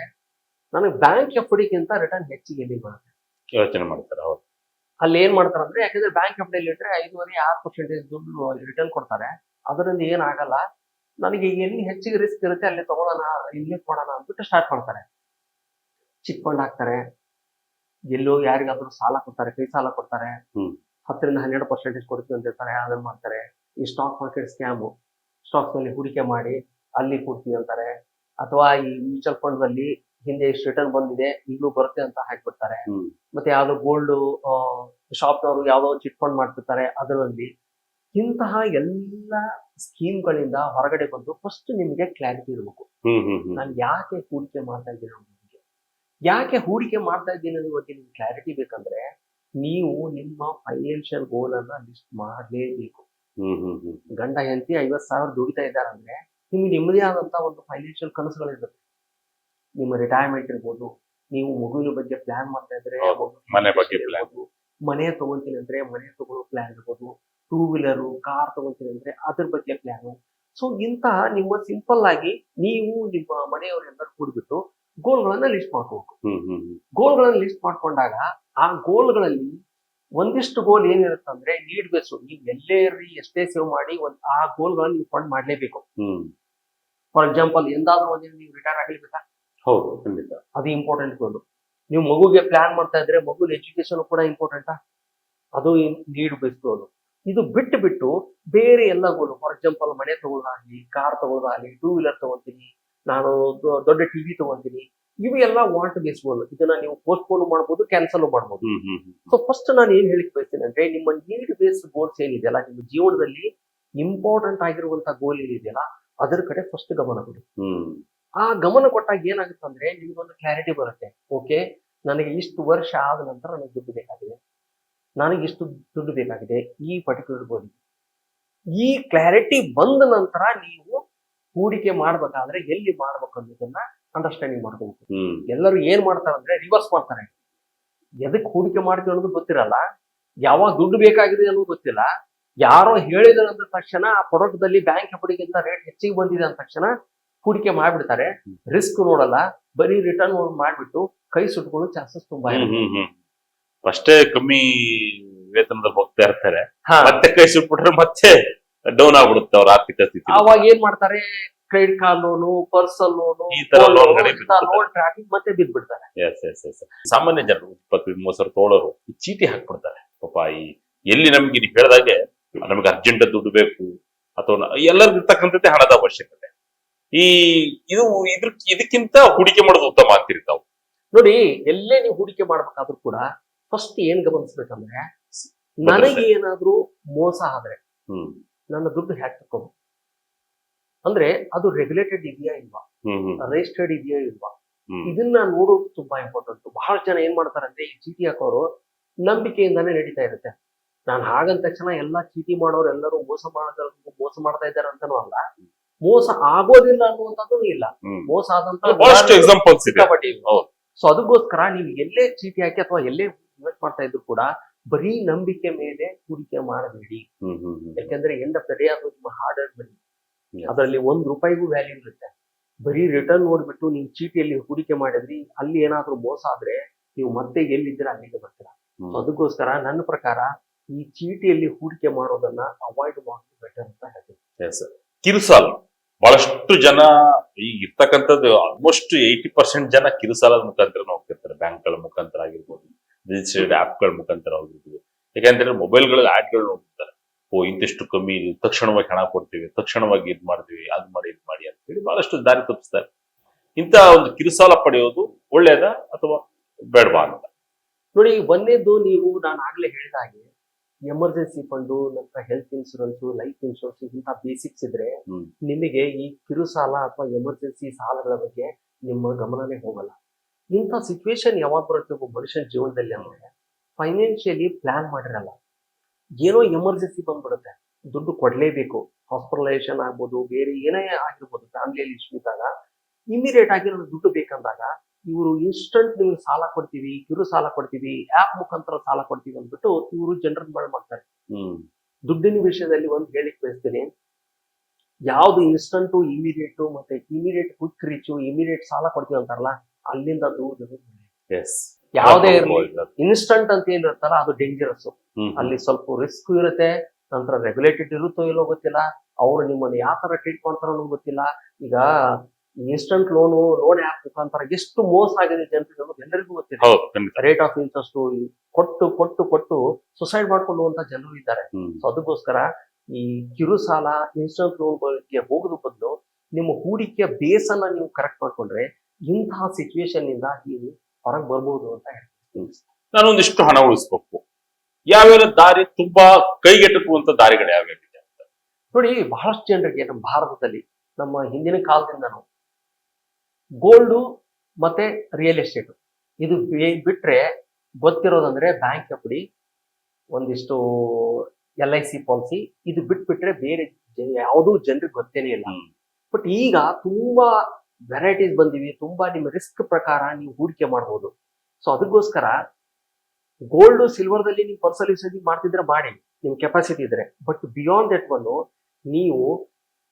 ನನಗೆ ಬ್ಯಾಂಕ್ ಎಫ್ ಡಿಗಿಂತ ರಿಟರ್ನ್ ಹೆಚ್ಚಿಗೆ ಎಲ್ಲಿ ಬರುತ್ತೆ? ಯೋಚನೆ ಮಾಡ್ತಾರೆ ಅಲ್ಲಿ ಏನ್ ಮಾಡ್ತಾರೆ ಅಂದ್ರೆ ಯಾಕಂದ್ರೆ ಬ್ಯಾಂಕ್ ಡಿ ಇಟ್ಟರೆ ಐದುವರೆ ಆರು ಪರ್ಸೆಂಟೇಜ್ ದುಡ್ಡು ರಿಟರ್ನ್ ಕೊಡ್ತಾರೆ. ಅದರಿಂದ ಏನಾಗಲ್ಲ ನನಗೆ ಎಲ್ಲಿ ಹೆಚ್ಚಿಗೆ ರಿಸ್ಕ್ ಇರುತ್ತೆ ಅಲ್ಲಿ ತಗೊಳ್ಳೋಣ ಇಲ್ಲಿ ಮಾಡೋಣ ಅಂದ್ಬಿಟ್ಟು ಸ್ಟಾರ್ಟ್ ಮಾಡ್ತಾರೆ. ಚಿಕ್ ಫಂಡ್ ಹಾಕ್ತಾರೆ ಎಲ್ಲೋ ಯಾರಿಗಾದ್ರೂ ಸಾಲ ಕೊಡ್ತಾರೆ ಕೈ ಸಾಲ ಕೊಡ್ತಾರೆ. ಹತ್ತರಿಂದ ಹನ್ನೆರಡು ಪರ್ಸೆಂಟೇಜ್ ಕೊಡ್ತೀವಿ ಅಂತ ಹೇಳ್ತಾರೆ ಅದನ್ನ ಮಾಡ್ತಾರೆ. ಈ ಸ್ಟಾಕ್ ಮಾರ್ಕೆಟ್ ಸ್ಕ್ಯಾಮು ಸ್ಟಾಕ್ಸ್ನಲ್ಲಿ ಹೂಡಿಕೆ ಮಾಡಿ ಅಲ್ಲಿ ಕೊಡ್ತೀವಿ ಅಂತಾರೆ. ಅಥವಾ ಈ ಮ್ಯೂಚುವಲ್ ಫಂಡ್ ಅಲ್ಲಿ ಹಿಂದೆ ಇಷ್ಟು ರಿಟರ್ನ್ ಬಂದಿದೆ ಈಗಲೂ ಬರುತ್ತೆ ಅಂತ ಹಾಕ್ಬಿಡ್ತಾರೆ. ಮತ್ತೆ ಯಾವ್ದೋ ಗೋಲ್ಡ್ ಶಾಪ್ನವರು ಯಾವ್ದೋ ಚಿಟ್ ಫಂಡ್ ಮಾಡ್ತಿರ್ತಾರೆ ಅದರಲ್ಲಿ. ಇಂತಹ ಎಲ್ಲ ಸ್ಕೀಮ್ಗಳಿಂದ ಹೊರಗಡೆ ಬಂದು ಫಸ್ಟ್ ನಿಮಗೆ ಕ್ಲಾರಿಟಿ ಇರಬೇಕು. ನಾನು ಯಾಕೆ ಹೂಡಿಕೆ ಮಾಡ್ತಾ ಇದ್ದೀನಿ ಯಾಕೆ ಹೂಡಿಕೆ ಮಾಡ್ತಾ ಇದ್ದೀನಿ ಅನ್ನೋ ಬಗ್ಗೆ ನಿಮ್ಗೆ ಕ್ಲಾರಿಟಿ ಬೇಕಂದ್ರೆ ನೀವು ನಿಮ್ಮ ಫೈನಾನ್ಷಿಯಲ್ ಗೋಲ್ ಅನ್ನ ಲಿಸ್ಟ್ ಮಾಡಲೇಬೇಕು. ಗಂಡ ಹೆಂಡತಿ ಐವತ್ ಸಾವಿರ ದುಡಿತಾ ಇದ್ದಾರೆ ಅಂದ್ರೆ ನಿಮ್ಗೆ ನಿಮ್ಮದೇ ಆದಂತ ಒಂದು ಫೈನಾನ್ಷಿಯಲ್ ಕನಸುಗಳಿರುತ್ತೆ. ನಿಮ್ಮ ರಿಟೈರ್ಮೆಂಟ್ ಇರ್ಬೋದು ನೀವು ಮಗುವಿನ ಬಗ್ಗೆ ಪ್ಲಾನ್ ಮಾಡ್ತಾ ಇದ್ರೆ ಮನೆ ಬಗ್ಗೆ. ಮನೆ ತಗೊಂತೀನಿ ಅಂದ್ರೆ ಮನೆ ತಗೊಳ್ಳೋ ಪ್ಲಾನ್ ಇರ್ಬೋದು ಟೂ ವೀಲರ್ ಕಾರ್ ತಗೊಂತೀನಿ ಅಂದ್ರೆ ಅದ್ರ ಬಗ್ಗೆ ಪ್ಲಾನು ಸೊ ಇಂತಹ ನಿಮ್ಮ ಸಿಂಪಲ್ ಆಗಿ ನೀವು ನಿಮ್ಮ ಮನೆಯವರೆಲ್ಲರೂ ಕೂಡ್ಬಿಟ್ಟು ಗೋಲ್ಗಳನ್ನ ಲಿಸ್ಟ್ ಹ್ಮ್ ಗೋಲ್ಗಳನ್ನ ಲಿಸ್ಟ್ ಮಾಡ್ಕೊಂಡಾಗ ಆ ಗೋಲ್ಗಳಲ್ಲಿ ಒಂದಿಷ್ಟು ಗೋಲ್ ಏನಿರುತ್ತೆ ಅಂದ್ರೆ ನೀಡ್ ಬೇಸು ನೀವು ಎಲ್ಲೇ ಇರ್ರಿ ಎಷ್ಟೇ ಸೇವ್ ಮಾಡಿ ಒಂದ್ ಆ ಗೋಲ್ಗಳನ್ನ ನೀವು ಫಂಡ್ ಮಾಡ್ಲೇಬೇಕು. ಫಾರ್ ಎಕ್ಸಾಂಪಲ್ ಎಂದಾದ್ರೂ ಒಂದಿನ ನೀವು ರಿಟೈರ್ ಆಗಲೇಬೇಕಾ? ಹೌದು ಖಂಡಿತ. ಅದು ಇಂಪಾರ್ಟೆಂಟ್ ಗೋಲು ನೀವು ಮಗುಗೆ ಪ್ಲಾನ್ ಮಾಡ್ತಾ ಇದ್ರೆ ಮಗುನ ಎಜುಕೇಶನ್ ಕೂಡ ಇಂಪಾರ್ಟೆಂಟ್ ಅದು ನೀಡ್ ಬೇಸ್ ಗೋಲು ಇದು ಬಿಟ್ಟು ಬಿಟ್ಟು ಬೇರೆ ಎಲ್ಲ ಗೋಲು ಫಾರ್ ಎಕ್ಸಾಂಪಲ್ ಮನೆ ತಗೊಳ್ಳೋದಾಗ್ಲಿ ಕಾರ್ ತಗೊಳ್ಳೋದಾಗ್ಲಿ ಟೂ ವೀಲರ್ ತಗೊಂತೀನಿ ನಾನು ದೊಡ್ಡ ಟಿವಿ ತಗೊಂತೀನಿ ಇವು ಎಲ್ಲ ವಾಂಟ್ ಬೇಸ್ ಗೋಲ್ ಇದನ್ನ ನೀವು ಪೋಸ್ಟ್ಪೋನ್ ಮಾಡ್ಬೋದು ಕ್ಯಾನ್ಸಲ್ ಮಾಡ್ಬೋದು. ಸೊ ಫಸ್ಟ್ ನಾನು ಏನ್ ಹೇಳಿಕ್ ಬಯಸ್ತೀನಿ ಅಂದ್ರೆ ನಿಮ್ಮ ನೀಡ್ ಬೇಸ್ ಗೋಲ್ಸ್ ಏನಿದೆಯಲ್ಲ ನಿಮ್ಮ ಜೀವನದಲ್ಲಿ ಇಂಪಾರ್ಟೆಂಟ್ ಆಗಿರುವಂತ ಗೋಲ್ ಏನಿದೆಯಲ್ಲ ಅದರ ಕಡೆ ಫಸ್ಟ್ ಗಮನ ಕೊಡಿ. ಆ ಗಮನ ಕೊಟ್ಟಾಗ ಏನಾಗುತ್ತೆ ಅಂದ್ರೆ ನಿಮ್ಗೊಂದು ಕ್ಲಾರಿಟಿ ಬರುತ್ತೆ. ಓಕೆ ನನಗೆ ಇಷ್ಟು ವರ್ಷ ಆದ ನಂತರ ನನಗೆ ದುಡ್ಡು ಬೇಕಾಗಿದೆ. ನನಗೆ ಇಷ್ಟು ದುಡ್ಡು ಬೇಕಾಗಿದೆ ಈ ಪರ್ಟಿಕ್ಯುಲರ್ ಗೋಲ್ ಈ ಕ್ಲಾರಿಟಿ ಬಂದ ನಂತರ ನೀವು ಹೂಡಿಕೆ ಮಾಡ್ಬೇಕಾದ್ರೆ ಎಲ್ಲಿ ಮಾಡ್ಬೇಕು ಅನ್ನೋದನ್ನ ಅಂಡರ್ಸ್ಟ್ಯಾಂಡಿಂಗ್ ಮಾಡ್ಕೋಬೇಕು. ಎಲ್ಲರೂ ಏನ್ ಮಾಡ್ತಾರೆ ಅಂದ್ರೆ ರಿವರ್ಸ್ ಮಾಡ್ತಾರೆ. ಎದಕ್ ಹೂಡಿಕೆ ಮಾಡ್ತೀವಿ ಅನ್ನೋದು ಗೊತ್ತಿರಲ್ಲ. ಯಾವಾಗ ದುಡ್ಡು ಬೇಕಾಗಿದೆ ಅನ್ನೋದು ಗೊತ್ತಿಲ್ಲ. ಯಾರೋ ಹೇಳಿದ್ರು ಅಂದ ತಕ್ಷಣ ಆ ಪ್ರಾಡಕ್ಟ್ ದಲ್ಲಿ ಬ್ಯಾಂಕ್ ಎಫ್ಡಿಗಿಂತ ರೇಟ್ ಹೆಚ್ಚಿಗೆ ಬಂದಿದೆ ಅಂದ ತಕ್ಷಣ ಹೂಡಿಕೆ ಮಾಡ್ಬಿಡ್ತಾರೆ. ರಿಸ್ಕ್ ನೋಡಲ್ಲ ಬರೀ ರಿಟರ್ನ್ ಮಾಡ್ಬಿಟ್ಟು ಕೈ ಸುಟ್ಕೊಳ್ಳೋ ಚಾನ್ಸಸ್ ತುಂಬಾ ಫಸ್ಟೇ ಕಮ್ಮಿ ವೇತನದಲ್ಲಿ ಹೋಗ್ತಾ ಇರ್ತಾರೆ. ಮತ್ತೆ ಕೈ ಸುಟ್ಬಿಟ್ರೆ ಮತ್ತೆ ಡೌನ್ ಆಗ್ಬಿಡುತ್ತೆ ಅವ್ರ ಆರ್ಥಿಕ ಸ್ಥಿತಿ. ಅವಾಗ ಏನ್ ಮಾಡ್ತಾರೆ? Credit card loan personal loan ಈ ತರ. ಲೋನ್ ಟ್ರಾಫಿಕ್ ಮತ್ತೆ ಬಿದ್ದ್ಬಿಡ್ತಾರೆ ಎಸ್ ಎಸ್ ಎಸ್ ಸಾಮಾನ್ಯ ಜನರು ಇಪ್ಪತ್ತು ಮೂವತ್ತು ಸಾವಿರ ತೊಗೊಳೋರು ಈ ಚೀಟಿ ಹಾಕ್ಬಿಡ್ತಾರೆ. ಪಾಪ ಈ ಎಲ್ಲಿ ನಮ್ಗೆ ನೀವು ಹೇಳಿದಾಗೆ ನಮ್ಗೆ ಅರ್ಜೆಂಟ್ ದುಡ್ಡು ಬೇಕು. ಅಥವಾ ಎಲ್ಲರಿಗೂ ಇರ್ತಕ್ಕಂಥದ್ದೇ ಹಣದ ಅವಶ್ಯಕತೆ. ಈ ಇದು ಇದ್ರ ಇದಕ್ಕಿಂತ ಹೂಡಿಕೆ ಮಾಡೋದು ಉತ್ತಮ ಅಂತೀರಿ ತಾವು? ನೋಡಿ ಎಲ್ಲೇ ನೀವು ಹೂಡಿಕೆ ಮಾಡ್ಬೇಕಾದ್ರೂ ಕೂಡ ಫಸ್ಟ್ ಏನ್ ಗಮನಿಸ್ಬೇಕಂದ್ರೆ ನನಗೆ ಏನಾದ್ರೂ ಮೋಸ ಆದ್ರೆ ನನ್ನ ದುಡ್ಡು ಹ್ಯಾಕ್ ಅಂದ್ರೆ ಅದು ರೆಗ್ಯುಲೇಟೆಡ್ ಇದೆಯಾ ಇಲ್ವಾ? ರಿಜಿಸ್ಟರ್ಡ್ ಇದೆಯಾ ಇಲ್ವಾ? ಇದನ್ನ ನೋಡೋದು ತುಂಬಾ ಇಂಪಾರ್ಟೆಂಟ್ ಬಹಳ ಜನ ಏನ್ ಮಾಡ್ತಾರೆ ಅಂದ್ರೆ ಈ ಚೀಟಿ ಹಾಕೋರು ನಂಬಿಕೆಯಿಂದಾನೇ ನಡೀತಾ ಇರುತ್ತೆ. ನಾನು ಹಾಗಂದ ತಕ್ಷಣ ಎಲ್ಲಾ ಚೀಟಿ ಮಾಡೋರು ಎಲ್ಲರೂ ಮೋಸ ಮಾಡೋದ್ರ ಮೋಸ ಮಾಡ್ತಾ ಇದ್ದಾರೆ ಅಂತಾನೂ ಅಲ್ಲ. ಮೋಸ ಆಗೋದಿಲ್ಲ ಅನ್ನುವಂಥದ್ದು ಇಲ್ಲ. ಮೋಸ ಆದಂತ ಎಕ್ಸಾಂಪಲ್ಸ್. ಸೊ ಅದಕ್ಕೋಸ್ಕರ ನೀವು ಎಲ್ಲೇ ಚೀಟಿ ಹಾಕಿ ಅಥವಾ ಎಲ್ಲೇ ಇನ್ವೆಸ್ಟ್ ಮಾಡ್ತಾ ಇದ್ರು ಕೂಡ ಬರೀ ನಂಬಿಕೆ ಮೇಲೆ ಹೂಡಿಕೆ ಮಾಡಬೇಡಿ. ಯಾಕಂದ್ರೆ ಎಂಡ್ ಆಫ್ ದ ಡೇ ಅದು ನಿಮ್ಮ ಹಾರ್ಡ್ ಅಂಡ್ ಮನಿ. ಅದರಲ್ಲಿ ಒಂದ್ ರೂಪಾಯಿಗೂ ವ್ಯಾಲ್ಯೂ ಇರುತ್ತೆ. ಬರೀ ರಿಟರ್ನ್ ನೋಡ್ಬಿಟ್ಟು ನೀವು ಚೀಟಿಯಲ್ಲಿ ಹೂಡಿಕೆ ಮಾಡಿದ್ರಿ ಅಲ್ಲಿ ಏನಾದ್ರೂ ಮೋಸ ಆದ್ರೆ ನೀವು ಮತ್ತೆ ಎಲ್ಲಿದ್ದೀರಾ ಅಲ್ಲಿಗೆ ಬರ್ತೀರಾ. ಸೊ ಅದಕ್ಕೋಸ್ಕರ ನನ್ನ ಪ್ರಕಾರ ಈ ಚೀಟಿಯಲ್ಲಿ ಹೂಡಿಕೆ ಮಾಡೋದನ್ನ ಅವಾಯ್ಡ್ ಮಾಡೋದು ಬೆಟರ್ ಅಂತ ಹೇಳ್ತೀನಿ. ಕಿರುಸಾಲ. ಬಹಳಷ್ಟು ಜನ ಈಗ ಇರ್ತಕ್ಕಂಥದ್ದು ಆಲ್ಮೋಸ್ಟ್ ಏಯ್ಟಿ ಪರ್ಸೆಂಟ್ ಜನ ಕಿರುಸಾಲದ ಮುಖಾಂತರ ಹೋಗ್ತಿರ್ತಾರೆ. ಬ್ಯಾಂಕ್ಗಳ ಮುಖಾಂತರ ಆಗಿರ್ಬೋದು ರಿಜಿಸ್ಟರ್ಡ್ ಆ್ಯಪ್ಗಳ ಮುಖಾಂತರ ಆಗಿರ್ಬೋದು. ಯಾಕಂದ್ರೆ ಮೊಬೈಲ್ಗಳಲ್ಲಿ ಆ್ಯಡ್ಗಳು ನೋಡ್ತಾರೆ. ಓ, ಇಂತಿಷ್ಟು ಕಮ್ಮಿ, ತಕ್ಷಣವಾಗಿ ಹಣ ಕೊಡ್ತೀವಿ, ತಕ್ಷಣವಾಗಿ ಇದು ಮಾಡ್ತೀವಿ, ಅದು ಮಾಡಿ, ಇದು ಮಾಡಿ ಅಂತ ಹೇಳಿ ಬಹಳಷ್ಟು ದಾರಿ ತಪ್ಪಿಸ್ತಾರೆ. ಇಂಥ ಒಂದು ಕಿರುಸಾಲ ಪಡೆಯೋದು ಒಳ್ಳೇದ ಅಥವಾ ಬೇಡವಾ ಅಂತ? ನೋಡಿ ಒಂದೇದು ನೀವು ನಾನು ಆಗ್ಲೇ ಹೇಳಿದ ಹಾಗೆ ಎಮರ್ಜೆನ್ಸಿ ಫಂಡು ನಂತರ ಹೆಲ್ತ್ ಇನ್ಶೂರೆನ್ಸ್ ಲೈಫ್ ಇನ್ಶೂರೆನ್ಸ್ ಇಂಥ ಬೇಸಿಕ್ಸ್ ಇದ್ರೆ ನಿಮಗೆ ಈ ಕಿರು ಸಾಲ ಅಥವಾ ಎಮರ್ಜೆನ್ಸಿ ಸಾಲಗಳ ಬಗ್ಗೆ ನಿಮ್ಮ ಗಮನನೇ ಹೋಗಲ್ಲ. ಇಂಥ ಸಿಚುವೇಶನ್ ಯಾವಾಗ ಬರುತ್ತೆ ಒಬ್ಬ ಮನುಷ್ಯನ ಜೀವನದಲ್ಲಿ ಅಂದ್ರೆ ಫೈನಾನ್ಷಿಯಲಿ ಪ್ಲಾನ್ ಮಾಡಿರಲ್ಲ. ಏನೋ ಎಮರ್ಜೆನ್ಸಿ ಬಂದ್ಬಿಡುತ್ತೆ. ದುಡ್ಡು ಕೊಡಲೇಬೇಕು. ಹಾಸ್ಪಿಟಲೈಸೇಷನ್ ಆಗ್ಬೋದು ಬೇರೆ ಏನೇ ಆಗಿರ್ಬೋದು ಫ್ಯಾಮಿಲಿಯಲ್ಲಿ ಇಶ್ಯೂ ಇದ್ದಾಗ ಇಮಿಡಿಯೇಟ್ ಆಗಿ ನನಗೆ ದುಡ್ಡು ಬೇಕಂದಾಗ ಇವರು ಇನ್ಸ್ಟಂಟ್ ನಿಮ್ಗೆ ಸಾಲ ಕೊಡ್ತೀವಿ ಕಿರು ಸಾಲ ಕೊಡ್ತೀವಿ ಆಪ್ ಮುಖಾಂತರ ಸಾಲ ಕೊಡ್ತೀವಿ ಅಂದ್ಬಿಟ್ಟು ಇವರು ಜನರನ್ನ ಮಾಡಿ ಮಾಡ್ತಾರೆ. ದುಡ್ಡಿನ ವಿಷಯದಲ್ಲಿ ಒಂದು ಹೇಳಿಕ್ ಬಯಸ್ತೀನಿ. ಯಾವ್ದು ಇನ್ಸ್ಟಂಟು ಇಮಿಡಿಯೇಟು ಮತ್ತೆ ಇಮಿಡಿಯೇಟ್ ಕ್ವಿಕ್ ರೀಚು ಇಮಿಡಿಯೇಟ್ ಸಾಲ ಕೊಡ್ತೀವಿ ಅಂತಾರಲ್ಲ ಅಲ್ಲಿಂದ ದೂರ ಯಾವುದೇ ಇರಲಿ ಇನ್ಸ್ಟಂಟ್ ಅಂತ ಏನಿರ್ತಾರ ಅದು ಡೇಂಜರಸ್ ಅಲ್ಲಿ ಸ್ವಲ್ಪ ರಿಸ್ಕ್ ಇರುತ್ತೆ ನಂತರ ರೆಗ್ಯುಲೇಟೆಡ್ ಇರುತ್ತೋ ಇಲ್ಲೋ ಗೊತ್ತಿಲ್ಲ ಅವ್ರು ನಿಮ್ಮನ್ನ ಯಾವ ತರ ಟ್ರೀಟ್ ಮಾಡ್ತಾರೋ ಗೊತ್ತಿಲ್ಲ. ಈಗ ಇನ್ಸ್ಟಂಟ್ ಲೋನು ಲೋನ್ ಆಪ್ ಮುಖಾಂತರ ಎಷ್ಟು ಮೋಸ ಆಗಿದೆ ಜನರಿಗೆ ಅನ್ನೋದು ಎಲ್ಲರಿಗೂ ಗೊತ್ತಿದೆ. ಹೌದು ಖಂಡಿತ. ರೇಟ್ ಆಫ್ ಇಂಟ್ರೆಸ್ಟ್ ಕೊಟ್ಟು ಕೊಟ್ಟು ಕೊಟ್ಟು ಸುಸೈಡ್ ಮಾಡ್ಕೊಳ್ಳುವಂತ ಜನರು ಇದ್ದಾರೆ. ಸೊ ಅದಕ್ಕೋಸ್ಕರ ಈ ಕಿರು ಸಾಲ ಇನ್ಸ್ಟಂಟ್ ಲೋನ್ಗಳಿಗೆ ಹೋಗೋದು ಬದಲು ನಿಮ್ಮ ಹೂಡಿಕೆಯ ಬೇಸ್ ಅನ್ನ ನೀವು ಕರೆಕ್ಟ್ ಮಾಡ್ಕೊಂಡ್ರೆ ಇಂತಹ ಸಿಚುವೇಶನ್ನಿಂದ ನೀವು ಹೊರಗೆ ಬರ್ಬೋದು ಅಂತ ಹೇಳ್ತೀನಿ. ನಾನು ಒಂದಿಷ್ಟು ಹಣ ಉಳಿಸ್ಬೇಕು. ಯಾವ್ಯಾವ ದಾರಿ ತುಂಬಾ ಕೈಗೆಟುಕುವಂತ ದಾರಿಗಳು ಯಾವ್ಯಾವ ಅಂತ. ನೋಡಿ ಬಹಳಷ್ಟು ಜನರಿಗೆ ನಮ್ಮ ಭಾರತದಲ್ಲಿ ನಮ್ಮ ಹಿಂದಿನ ಕಾಲದಿಂದನೂ ಗೋಲ್ಡು ಮತ್ತೆ ರಿಯಲ್ ಎಸ್ಟೇಟ್. ಇದು ಬಿಟ್ಟರೆ ಬಿಟ್ರೆ ಗೊತ್ತಿರೋದಂದ್ರೆ ಬ್ಯಾಂಕ್ ಎಫ್ ಒಂದಿಷ್ಟು ಎಲ್ ಐ ಸಿ ಪಾಲಿಸಿ ಇದು ಬಿಟ್ಬಿಟ್ರೆ ಬೇರೆ ಯಾವುದೂ ಜನರಿಗೆ ಗೊತ್ತೇನೆ ಇಲ್ಲ. ಬಟ್ ಈಗ ತುಂಬಾ ವೆರೈಟೀಸ್ ಬಂದಿವೆ ತುಂಬಾ ನಿಮ್ಮ ರಿಸ್ಕ್ ಪ್ರಕಾರ ನೀವು ಹೂಡಿಕೆ ಮಾಡ್ಬೋದು. ಸೊ ಅದಕ್ಕೋಸ್ಕರ ಗೋಲ್ಡ್ ಸಿಲ್ವರ್ದಲ್ಲಿ ನೀವು ಪರ್ಸಲ್ ಯೂಸೇಜ್ ಮಾಡ್ತಿದ್ರೆ ಮಾಡಿ ನಿಮ್ ಕೆಪಾಸಿಟಿ ಇದ್ರೆ. ಬಟ್ ಬಿಯಾಂಡ್ ದಟ್ ಒಂದು ನೀವು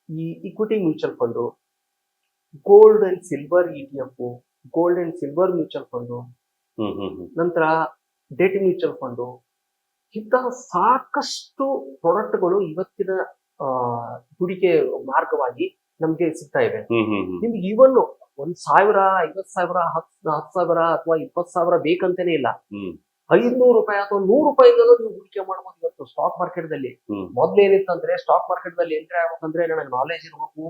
ಈ equity mutual fund gold and silver E T F gold and silver mutual fund ನಂತರ ಡೆಟ್ ಮ್ಯೂಚುವಲ್ ಫಂಡು ಇಂತಹ ಸಾಕಷ್ಟು ಪ್ರಾಡಕ್ಟ್ಗಳು ಇವತ್ತಿನ ಹೂಡಿಕೆ ಮಾರ್ಗವಾಗಿ ನಮ್ಗೆ ಸಿಗ್ತಾ ಇದೆ ನಿಮ್ಗೆ ಇವನ್ ಒಂದ್ ಸಾವಿರ ಐವತ್ ಸಾವಿರ ಹತ್ ಹತ್ತು ಸಾವಿರ ಅಥವಾ ಇಪ್ಪತ್ ಸಾವಿರ ಬೇಕಂತಾನೆ ಇಲ್ಲ. ಐದ್ನೂರು ರೂಪಾಯಿ ಅಥವಾ ನೂರು ರೂಪಾಯಿಂದಲೂ ನೀವು ಹೂಡಿಕೆ ಮಾಡ್ಬೋದು ಇವತ್ತು ಸ್ಟಾಕ್ ಮಾರ್ಕೆಟ್ ದಲ್ಲಿ. ಮೊದ್ಲೇನಿತ್ತಂದ್ರೆ ಸ್ಟಾಕ್ ಮಾರ್ಕೆಟ್ ದಲ್ಲಿ ಎಂಟ್ರಿ ಆಗ್ಬೇಕಂದ್ರೆ ನನಗೆ ನಾಲೆಜ್ ಇರ್ಬೇಕು.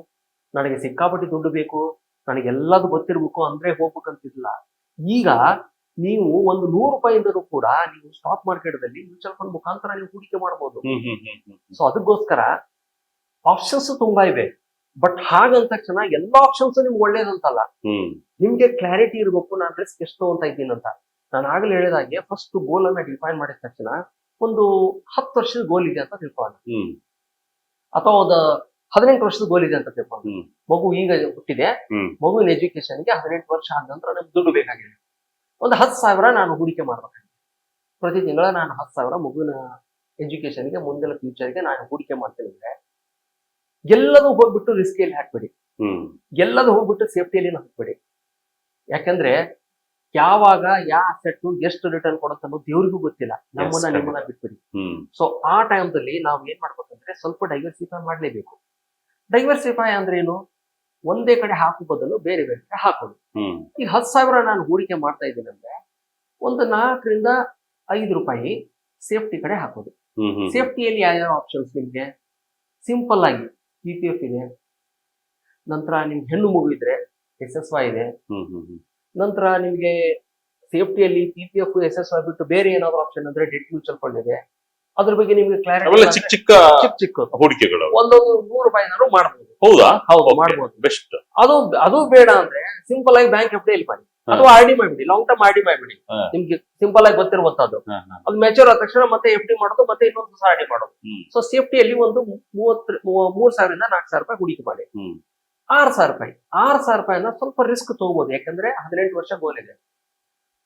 ನನಗೆ ಸಿಕ್ಕಾಪಟ್ಟಿ ದುಡ್ಡು ಬೇಕು ನನಗೆ ಎಲ್ಲದು ಗೊತ್ತಿರ್ಬೇಕು ಅಂದ್ರೆ ಹೋಗ್ಬೇಕಂತಿಲ್ಲ. ಈಗ ನೀವು ಒಂದು ನೂರು ರೂಪಾಯಿಂದಲೂ ಕೂಡ ನೀವು ಸ್ಟಾಕ್ ಮಾರ್ಕೆಟ್ ದಲ್ಲಿ ಮ್ಯೂಚುವಲ್ ಫಂಡ್ ಮುಖಾಂತರ ನೀವು ಹೂಡಿಕೆ ಮಾಡಬಹುದು ಸೊ ಅದಕ್ಕೋಸ್ಕರ ಆಪ್ಷನ್ಸ್ ತುಂಬಾ ಇವೆ. ಬಟ್ ಹಾಗಂತ ತಕ್ಷಣ ಎಲ್ಲಾ ಆಪ್ಷನ್ಸ್ ನಿಮ್ಗೆ ಒಳ್ಳೇದಂತಲ್ಲ. ನಿಮ್ಗೆ ಕ್ಲಾರಿಟಿ ಇರಬೇಕು ನಾನು ರಿಸ್ಕ್ ಎಷ್ಟು ಅಂತ ಇದ್ದೀನಿ ಅಂತ ನಾನು ಆಗಲೇ ಹೇಳಿದಾಗೆ ಫಸ್ಟ್ ಗೋಲ್ ಅನ್ನ ಡಿಫೈನ್ ಮಾಡಿದ ತಕ್ಷಣ ಒಂದು ಹತ್ತು ವರ್ಷದ ಗೋಲ್ ಇದೆ ಅಂತ ತಿಳ್ಕೊಳ್ಳೋಣ. ಅಥವಾ ಒಂದು ಹದಿನೆಂಟು ವರ್ಷದ ಗೋಲ್ ಇದೆ ಅಂತ ತಿಳ್ಕೊಂಡು. ಮಗು ಈಗ ಹುಟ್ಟಿದೆ. ಮಗುವಿನ ಎಜುಕೇಶನ್ ಎಜುಕೇಶನ್ಗೆ ಹದಿನೆಂಟು ವರ್ಷ ಆದ ನಂತರ ನಮ್ಗೆ ದುಡ್ಡು ಬೇಕಾಗಿದೆ. ಒಂದು ಹತ್ತು ಸಾವಿರ ನಾನು ಹೂಡಿಕೆ ಮಾಡ್ಬೇಕಾಗಿದೆ. ಪ್ರತಿ ತಿಂಗಳ ನಾನು ಹತ್ತು ಸಾವಿರ ಮಗುವಿನ ಎಜುಕೇಶನ್ಗೆ ಮುಂದಿನ ಫ್ಯೂಚರ್ಗೆ ನಾನು ಹೂಡಿಕೆ ಮಾಡ್ತೇನೆ ಅಂದ್ರೆ ಎಲ್ಲದೂ ಹೋಗ್ಬಿಟ್ಟು ರಿಸ್ಕಿಯಲ್ಲಿ ಹಾಕ್ಬೇಡಿ. ಎಲ್ಲದೂ ಹೋಗ್ಬಿಟ್ಟು ಸೇಫ್ಟಿಯಲ್ಲಿ ಹಾಕ್ಬೇಡಿ. ಯಾಕಂದ್ರೆ ಯಾವಾಗ ಯಾವ ಅಸೆಟ್ ಎಷ್ಟು ರಿಟರ್ನ್ ಕೊಡುತ್ತೆ ಅನ್ನೋದು ದೇವ್ರಿಗೂ ಗೊತ್ತಿಲ್ಲ. ನಮ್ಮನ್ನ. ನಿಮ್ಮನ್ನ ಬಿಟ್ಬಿಡಿ. ಸೊ ಆ ಟೈಮ್ದಲ್ಲಿ ನಾವು ಏನ್ ಮಾಡ್ಬೇಕಂದ್ರೆ ಸ್ವಲ್ಪ ಡೈವರ್ಸಿಫೈ ಮಾಡ್ಲೇಬೇಕು. ಡೈವರ್ಸಿಫೈ ಅಂದ್ರೆ ಏನು ಒಂದೇ ಕಡೆ ಹಾಕೋ ಬದಲು ಬೇರೆ ಬೇರೆ ಕಡೆ ಹಾಕೋದು. ಈಗ ಹತ್ತು ಸಾವಿರ ನಾನು ಹೂಡಿಕೆ ಮಾಡ್ತಾ ಇದ್ದೀನಿ ಅಂದ್ರೆ ಒಂದು ನಾಲ್ಕರಿಂದ ಐದು ರೂಪಾಯಿ ಸೇಫ್ಟಿ ಕಡೆ ಹಾಕೋದು. ಸೇಫ್ಟಿಯಲ್ಲಿ ಯಾವ ಯಾವ್ಯಾವ ಆಪ್ಷನ್ಸ್ ನಿಮ್ಗೆ? ಸಿಂಪಲ್ ಆಗಿ ಪಿ ಪಿ ಎಫ್ ಇದೆ. ನಂತರ ನಿಮ್ಗೆ ಹೆಣ್ಣು ಮಗು ಇದ್ರೆ ಎಸ್ ಎಸ್ ವೈ ಇದೆ. ನಂತರ ನಿಮ್ಗೆ ಸೇಫ್ಟಿಯಲ್ಲಿ P P F S S Y ಬಿಟ್ಟು ಬೇರೆ ಏನಾದ್ರು ಆಪ್ಷನ್ ಅಂದ್ರೆ ಡೆಟ್ ಮ್ಯೂಚುವಲ್ ಫಂಡ್ ಇದೆ. ಅದ್ರ ಬಗ್ಗೆ ನಿಮ್ಗೆ ಕ್ಲಾರಿಟಿ ಚಿಕ್ಕ ಚಿಕ್ಕ ಚಿಕ್ಕ ಚಿಕ್ಕ ಹೂಡಿಕೆಗಳು. ಒಂದೊಂದು ನೂರು ರೂಪಾಯಿನಾದ್ರು ಮಾಡಬಹುದು ಹೌದಾ? ಹೌದು ಮಾಡಬಹುದು ಬೆಸ್ಟ್ ಅದು ಅದು ಬೇಡ ಅಂದ್ರೆ ಸಿಂಪಲ್ ಆಗಿ ಬ್ಯಾಂಕ್ ಎಫ್ ಡಿ ಮಾಡಿ. ಅಥವಾ ಆರ್ ಡಿ ಮಾಡಿಬಿಡಿ ಲಾಂಗ್ ಟರ್ಮ್ ಆರ್ ಡಿ ಮಾಡಿಬಿಡಿ. ನಿಮ್ಗೆ ಸಿಂಪಲ್ ಆಗಿ ಗೊತ್ತಿರುವಂತದ್ದು ಅದು ಮೆಚೂರ್ ಆದ ತಕ್ಷಣ ಮತ್ತೆ ಎಫ್ ಡಿ ಮಾಡೋದು ಮತ್ತೆ ಇನ್ನೊಂದು ಹೊಸ ಆರ್ ಡಿ ಮಾಡೋದು ಸೊ ಸೇಫ್ಟಿಯಲ್ಲಿ ಒಂದು ಮೂವತ್ ಮೂರ್ ಸಾವಿರದಿಂದ ನಾಲ್ಕು ಸಾವಿರ ರೂಪಾಯಿ ಹೂಡಿಕೆ ಮಾಡಿ. ಆರ್ ಆರು ಸಾವಿರ ರೂಪಾಯಿ. ಆರ್ ಸಾವಿರ ರೂಪಾಯಿನ ಸ್ವಲ್ಪ ರಿಸ್ಕ್ ತಗೋಬಹುದು ಯಾಕಂದ್ರೆ ಹದಿನೆಂಟು ವರ್ಷ ಗೋಲ್ ಇದೆ.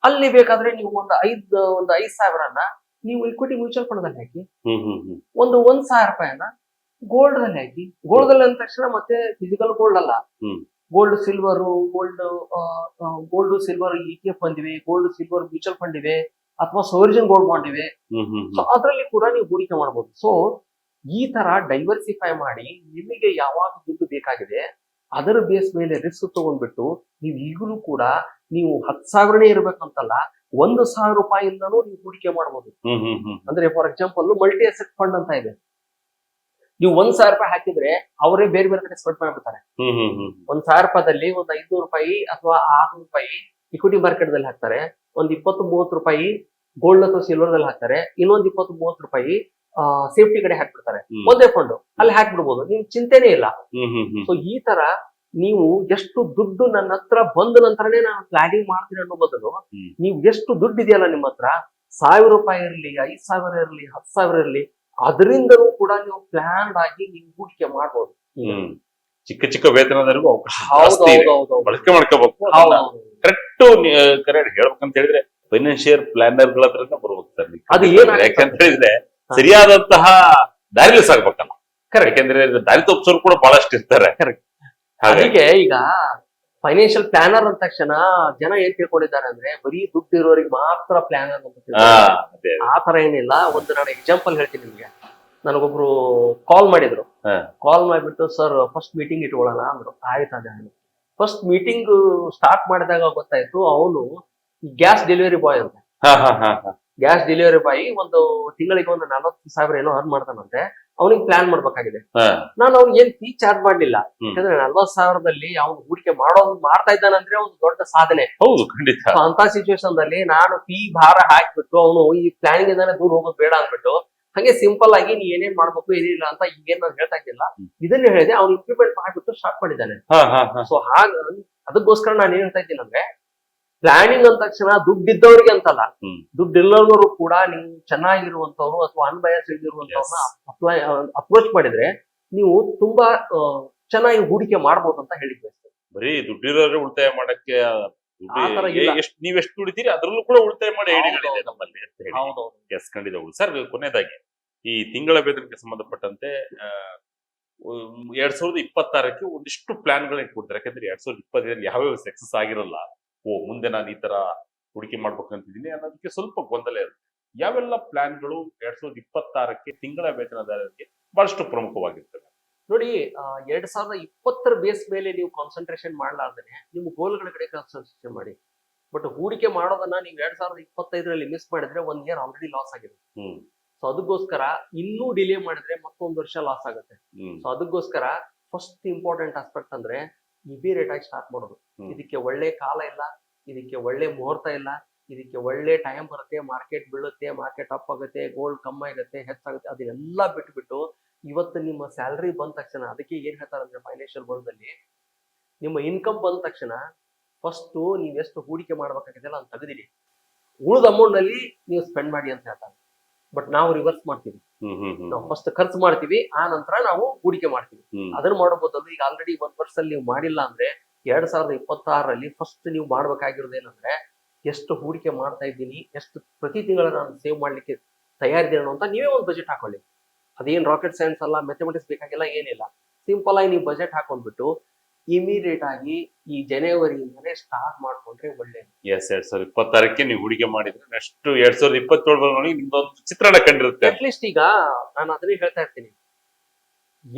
ಅಲ್ಲಿ ಬೇಕಾದ್ರೆ ನೀವು ಒಂದು ಐದ್ ಒಂದು ಐದ್ ಸಾವಿರನ ನೀವು ಇಕ್ವಿಟಿ ಮ್ಯೂಚುವಲ್ ಫಂಡ್ ದಲ್ಲಿ ಹಾಕಿ ಒಂದು ಒಂದ್ ಸಾವಿರ ರೂಪಾಯಿನ ಗೋಲ್ಡ್ ದಲ್ಲಿ ಹಾಕಿ ಗೋಲ್ಡ್ ದಲ್ಲಿ ಅಂದ ತಕ್ಷಣ ಮತ್ತೆ ಫಿಸಿಕಲ್ ಗೋಲ್ಡ್ ಅಲ್ಲ. Gold silver gold gold silver E T F ಬಂದಿವೆ ಗೋಲ್ಡ್ ಸಿಲ್ವರ್ ಮ್ಯೂಚುವಲ್ ಫಂಡ್ ಇವೆ ಅಥವಾ ಸೋರಿಜಿನ್ ಗೋಲ್ಡ್ ಬಾಂಡ್ ಇವೆ. ಸೊ ಅದರಲ್ಲಿ ಕೂಡ ನೀವು ಹೂಡಿಕೆ ಮಾಡಬಹುದು ಸೊ ಈ ತರ ಡೈವರ್ಸಿಫೈ ಮಾಡಿ ನಿಮಗೆ ಯಾವಾಗ ದುಡ್ಡು ಬೇಕಾಗಿದೆ ಅದರ ಬೇಸ್ ಮೇಲೆ ರಿಸ್ಕ್ ತಗೊಂಡ್ಬಿಟ್ಟು ನೀವು ಈಗಲೂ ಕೂಡ ನೀವು ಹತ್ತು ಸಾವಿರನೇ ಇರ್ಬೇಕಂತಲ್ಲ ಒಂದು ಸಾವಿರ ರೂಪಾಯಿಂದನೂ ನೀವು ಹೂಡಿಕೆ ಮಾಡಬಹುದು ಅಂದ್ರೆ for example multi asset fund ಅಂತ ಇದೆ. ನೀವು ಒಂದ್ ಸಾವಿರ ರೂಪಾಯಿ ಹಾಕಿದ್ರೆ ಅವರೇ ಬೇರೆ ಬೇರೆ ಕಡೆ ಸ್ಪ್ರೆಡ್ ಮಾಡ್ಬಿಡ್ತಾರೆ. ಒಂದ್ ಸಾವಿರ ರೂಪಾಯಿದಲ್ಲಿ ಒಂದ್ ಐದ್ನೂರು ರೂಪಾಯಿ ಅಥವಾ ಆರ್ನೂರು ರೂಪಾಯಿ ಇಕ್ವಿಟಿ ಮಾರ್ಕೆಟ್ ದಲ್ಲಿ ಹಾಕ್ತಾರೆ. ಒಂದ್ ಇಪ್ಪತ್ತು ಮೂವತ್ತು ರೂಪಾಯಿ ಗೋಲ್ಡ್ ಅಥವಾ ಸಿಲ್ವರ್ ದಲ್ಲಿ ಹಾಕ್ತಾರೆ. ಇನ್ನೊಂದ್ ಇಪ್ಪತ್ತು ಮೂವತ್ತು ರೂಪಾಯಿ ಸೇಫ್ಟಿ ಕಡೆ ಹಾಕ್ಬಿಡ್ತಾರೆ. ಒಂದೇ ಫಂಡ್ ಅಲ್ಲಿ ಹಾಕ್ಬಿಡ್ಬೋದು. ನಿಮ್ ಚಿಂತೆನೇ ಇಲ್ಲ. ಸೊ ಈ ತರ ನೀವು ಎಷ್ಟು ದುಡ್ಡು ನನ್ನ ಹತ್ರ ಬಂದ ನಂತರನೇ ನಾನು ಪ್ಲಾನಿಂಗ್ ಮಾಡ್ತೀನಿ ಅನ್ನೋ ಬದಲು. ನೀವು ಎಷ್ಟು ದುಡ್ಡು ಇದೆಯಲ್ಲ ನಿಮ್ಮ ಹತ್ರ? ಸಾವಿರ ರೂಪಾಯಿ ಇರಲಿ ಐದ್ ಸಾವಿರ ಇರಲಿ ಹತ್ತು ಸಾವಿರ ಇರಲಿ ಅದರಿಂದಲೂ ಕೂಡ ನೀವು ಪ್ಲಾನ್ ಆಗಿ ನೀವು ಹೂಡಿಕೆ ಮಾಡ್ಬೋದು. ಚಿಕ್ಕ ಚಿಕ್ಕ ವೇತನದವರೆಗೂ ಬಳಕೆ ಮಾಡ್ಕೋಬೇಕು ಕರೆಕ್ಟ್ ಕರೆಕ್ಟ್ ಹೇಳ್ಬೇಕಂತ ಹೇಳಿದ್ರೆ ಫೈನಾನ್ಷಿಯಲ್ ಪ್ಲಾನರ್ಗಳ ಹತ್ರನೇ ಬರ್ಬೇಕು ಸರ್ ಅದು? ಯಾಕಂತ ಹೇಳಿದ್ರೆ. ಸರಿಯಾದಂತಹ ದಾರಿಲಿ ಸಾಗ್ಬೇಕಲ್ಲ. ಯಾಕಂದ್ರೆ ದಾರಿ ತಪ್ಪಿಸೋರು ಕೂಡ ಬಹಳಷ್ಟು ಇರ್ತಾರೆ. Correct. ಅದಕ್ಕೆ ಈಗ ಫೈನಾನ್ಷಿಯಲ್ ಪ್ಲಾನರ್ ಅಂದ ತಕ್ಷಣ ಜನ ಏನ್ ತಿಳ್ಕೊಂಡಿದ್ದಾರೆ ಅಂದ್ರೆ ಬರೀ ದುಡ್ಡು ಇರೋರಿಗೆ ಮಾತ್ರ ಪ್ಲಾನರ್ ಆ ತರ ಏನಿಲ್ಲ. ಒಂದು ನಾನು ಎಕ್ಸಾಂಪಲ್ ಹೇಳ್ತೀನಿ ನಿಮ್ಗೆ. ನನಗೊಬ್ರು ಕಾಲ್ ಮಾಡಿದ್ರು. ಕಾಲ್ ಮಾಡಿಬಿಟ್ಟು ಸರ್ ಫಸ್ಟ್ ಮೀಟಿಂಗ್ ಇಟ್ಕೊಳ್ಳೋಣ ಅಂದ್ರು. ಆಯ್ತು ಅದೇ ಫಸ್ಟ್ ಮೀಟಿಂಗ್ ಸ್ಟಾರ್ಟ್ ಮಾಡಿದಾಗ ಗೊತ್ತಾಯ್ತು ಅವನು ಗ್ಯಾಸ್ ಡೆಲಿವರಿ ಬಾಯ್ ಅಂತ. ಗ್ಯಾಸ್ ಡೆಲಿವರಿ ಬಾಯ್ ಒಂದು ತಿಂಗಳಿಗೆ ಒಂದು ನಲವತ್ತು ಸಾವಿರ ಏನೋ ಅರ್ನ್ ಮಾಡ್ತಾನಂತೆ. ಅವನಿಗೆ ಪ್ಲಾನ್ ಮಾಡ್ಬೇಕಾಗಿದೆ. ನಾನು ಅವ್ನಿಗೆ ಏನ್ ಫೀ ಚಾರ್ಜ್ ಮಾಡ್ಲಿಲ್ಲ. ಯಾಕಂದ್ರೆ ನಲ್ವತ್ ಸಾವಿರದಲ್ಲಿ ಅವ್ನು ಹೂಡಿಕೆ ಮಾಡೋದು ಮಾಡ್ತಾ ಇದ್ದಾನಂದ್ರೆ ಒಂದು ದೊಡ್ಡ ಸಾಧನೆ. ಹೌದು ಖಂಡಿತ. ಅಂತ ಸಿಚುವೇಶನ್ ದಲ್ಲಿ ನಾನು ಫೀ ಭಾರ ಹಾಕ್ಬಿಟ್ಟು ಅವನು ಈ ಪ್ಲಾನಿಂಗ್ ಇಂದಾನೆ ದೂರ ಹೋಗೋದು ಬೇಡ ಅಂದ್ಬಿಟ್ಟು ಹಂಗೆ ಸಿಂಪಲ್ ಆಗಿ ನೀ ಏನೇನ್ ಮಾಡ್ಬೇಕು ಏನಿಲ್ಲ ಅಂತ ಈಗೇನ್ ನಾನು ಹೇಳ್ತಾ ಇದ್ದಿಲ್ಲ. ಇದನ್ನ ಹೇಳಿದೆ ಅವ್ನು ಇಂಪ್ಲಿಮೆಂಟ್ ಮಾಡ್ಬಿಟ್ಟು ಸ್ಟಾರ್ಟ್ ಮಾಡಿದ್ದಾನೆ. ಸೊ ಹಾಗ ಅದಕ್ಕೋಸ್ಕರ ನಾನು ಏನ್ ಹೇಳ್ತಾ ಇದ್ದೀನಿ ಅಂದ್ರೆ ಪ್ಲಾನಿಂಗ್ ಅಂದ ತಕ್ಷಣ ದುಡ್ಡಿದ್ದವ್ರಿಗೆ ಅಂತಲ್ಲ. ದುಡ್ಡು ದುಡ್ಡಿಲ್ಲದವರು ಕೂಡ ನೀವು ಚೆನ್ನಾಗಿರುವಂತವ್ರು ಅಥವಾ ಅನ್ಬಯಸ್ ಇರುವಂತವ್ರನ್ನ ಅಪ್ಲೈ ಅಪ್ರೋಚ್ ಮಾಡಿದ್ರೆ ನೀವು ತುಂಬಾ ಚೆನ್ನಾಗಿ ಹೂಡಿಕೆ ಮಾಡಬಹುದು ಅಂತ ಹೇಳಿದ್ರು ಬರೀ ದುಡ್ಡಿರೋರು ಉಳಿತಾಯ ಮಾಡಕ್ಕೆ ಆ ತರ ಇಲ್ಲ. ಎಷ್ಟು ನೀವ್ ಎಷ್ಟು ದುಡಿತೀರಿ ಅದ್ರಲ್ಲೂ ಕೂಡ ಉಳಿತಾಯ ಮಾಡಿ ನಮ್ಮಲ್ಲಿ ಅಂತ ಹೇಳಿ. ಖಂಡಿತ ಸರ್ ಕೊನೆಯದಾಗಿ ಈ ತಿಂಗಳ ವೇತನಕ್ಕೆ ಸಂಬಂಧಪಟ್ಟಂತೆ ಎರಡ್ ಸಾವಿರದ ಇಪ್ಪತ್ತಾರಕ್ಕೆ ಒಂದಿಷ್ಟು ಪ್ಲಾನ್ಗಳನ್ನ ಇಟ್ಕೊಡ್ತಾರೆ ಯಾಕಂದ್ರೆ ಎರಡ್ ಸಾವಿರದ ಇಪ್ಪತ್ತೈದರಲ್ಲಿ ಯಾವ್ಯಾವ ಸಕ್ಸಸ್ ಆಗಿರಲ್ಲ ಓ ಮುಂದೆ ನಾನು ಈ ತರ ಹೂಡಿಕೆ ಮಾಡ್ಬೇಕಂತಿದ್ದೀನಿ ಅನ್ನೋದಕ್ಕೆ ಸ್ವಲ್ಪ ಗೊಂದಲ ಇರುತ್ತೆ. ಯಾವೆಲ್ಲ ಪ್ಲಾನ್ಗಳು ಎರಡ್ ಸಾವಿರದ ಇಪ್ಪತ್ತಾರಕ್ಕೆ ತಿಂಗಳ ವೇತನದಾರರಿಗೆ ಬಹಳಷ್ಟು ಪ್ರಮುಖವಾಗಿರ್ತವೆ. ನೋಡಿ ಎರಡ್ ಸಾವಿರದ ಇಪ್ಪತ್ತರ ಬೇಸ್ ಮೇಲೆ ನೀವು ಕಾನ್ಸಂಟ್ರೇಷನ್ ಮಾಡ್ಲಾರ್ದೇನೆ ನಿಮ್ಮ ಗೋಲ್ಗಳ ಕಡೆ ಕಾನ್ಸಂಟ್ರೇಷನ್ ಮಾಡಿ. ಬಟ್ ಹೂಡಿಕೆ ಮಾಡೋದನ್ನ ನೀವು ಎರಡ್ ಸಾವಿರದ ಇಪ್ಪತ್ತೈದರಲ್ಲಿ ಮಿಸ್ ಮಾಡಿದ್ರೆ ಒಂದ್ ಇಯರ್ ಆಲ್ರೆಡಿ ಲಾಸ್ ಆಗಿದೆ ಸೊ ಅದಕ್ಕೋಸ್ಕರ ಇನ್ನೂ ಡಿಲೇ ಮಾಡಿದ್ರೆ ಮತ್ತೊಂದು ವರ್ಷ ಲಾಸ್ ಆಗುತ್ತೆ. ಸೊ ಅದಕ್ಕೋಸ್ಕರ ಫಸ್ಟ್ ಇಂಪಾರ್ಟೆಂಟ್ ಆಸ್ಪೆಕ್ಟ್ ಅಂದ್ರೆ ಇಮಿಡಿಯೇಟ್ ಆಗಿ ಸ್ಟಾರ್ಟ್ ಮಾಡೋದು. ಇದಕ್ಕೆ ಒಳ್ಳೆ ಕಾಲ ಇಲ್ಲ ಇದಕ್ಕೆ ಒಳ್ಳೆ ಮುಹೂರ್ತ ಇಲ್ಲ ಇದಕ್ಕೆ ಒಳ್ಳೆ ಟೈಮ್ ಬರುತ್ತೆ ಮಾರ್ಕೆಟ್ ಬೀಳುತ್ತೆ ಮಾರ್ಕೆಟ್ ಅಪ್ ಆಗುತ್ತೆ ಗೋಲ್ಡ್ ಕಮ್ಮಿ ಇರುತ್ತೆ ಹೆಚ್ಚಾಗುತ್ತೆ ಅದನ್ನೆಲ್ಲ ಬಿಟ್ಬಿಟ್ಟು ಇವತ್ತು ನಿಮ್ಮ ಸ್ಯಾಲ್ರಿ ಬಂದ ತಕ್ಷಣ ಅದಕ್ಕೆ ಏನ್ ಹೇಳ್ತಾರೆ ಅಂದ್ರೆ ಫೈನಾನ್ಷಿಯಲ್ ವರ್ಲ್ಡ್ ಅಲ್ಲಿ ನಿಮ್ಮ ಇನ್ಕಮ್ ಬಂದ ತಕ್ಷಣ ಫಸ್ಟ್ ನೀವ್ ಎಷ್ಟು ಹೂಡಿಕೆ ಮಾಡ್ಬೇಕಾಗಿದೆಲ್ಲ ಅಂತ ತೆಗೆದಿಡಿ. ಉಳಿದ ಅಮೌಂಟ್ನಲ್ಲಿ ನೀವು ಸ್ಪೆಂಡ್ ಮಾಡಿ ಅಂತ ಹೇಳ್ತಾರೆ. ಬಟ್ ನಾವು ರಿವರ್ಸ್ ಮಾಡ್ತೀವಿ. ನಾವು ಫಸ್ಟ್ ಖರ್ಚು ಮಾಡ್ತೀವಿ ಆ ನಂತರ ನಾವು ಹೂಡಿಕೆ ಮಾಡ್ತೀವಿ. ಅದನ್ನ ಮಾಡೋ ಬದಲು ಈಗ ಆಲ್ರೆಡಿ ಒಂದ್ ವರ್ಷದಲ್ಲಿ ನೀವು ಮಾಡಿಲ್ಲ ಅಂದ್ರೆ ಎರಡ್ ಸಾವಿರದ ಇಪ್ಪತ್ತಾರರಲ್ಲಿ ಫಸ್ಟ್ ನೀವು ಮಾಡ್ಬೇಕಾಗಿರೋದು ಏನಂದ್ರೆ ಎಷ್ಟು ಹೂಡಿಕೆ ಮಾಡ್ತಾ ಇದ್ದೀನಿ ಎಷ್ಟು ಪ್ರತಿ ತಿಂಗಳ ನಾನು ಸೇವ್ ಮಾಡ್ಲಿಕ್ಕೆ ತಯಾರಿದ್ದೀನಿ ಅಂತ ನೀವೇ ಒಂದು ಬಜೆಟ್ ಹಾಕೊಳ್ಳಿ. ಅದೇನ್ ರಾಕೆಟ್ ಸೈನ್ಸ್ ಅಲ್ಲ ಮ್ಯಾಥಮೆಟಿಕ್ಸ್ ಬೇಕಾಗಿಲ್ಲ ಏನಿಲ್ಲ. ಸಿಂಪಲ್ ಆಗಿ ನೀವು ಬಜೆಟ್ ಹಾಕೊಂಡ್ಬಿಟ್ಟು ಇಮಿಡಿಯೇಟ್ ಆಗಿ ಈ ಜನವರಿಯಿಂದಲೇ ಸ್ಟಾರ್ಟ್ ಮಾಡ್ಕೊಂಡ್ರೆ ಒಳ್ಳೇದು. ಎಸ್ ಎರಡ್ ಸಾವಿರದ ಇಪ್ಪತ್ತಾರಕ್ಕೆ ನೀವು ಹೂಡಿಕೆ ಮಾಡಿದ್ರೆ ನೆಕ್ಸ್ಟ್ ಎರಡ್ ಸಾವಿರದ ಇಪ್ಪತ್ತೇಳರೊಳಗೆ ನಿಮ್ದೊಂದು ಚಿತ್ರಣ ಕಂಡಿರುತ್ತೆ. ಅಟ್ಲೀಸ್ಟ್ ಈಗ ನಾನು ಅದನ್ನೇ ಹೇಳ್ತಾ ಇರ್ತೀನಿ.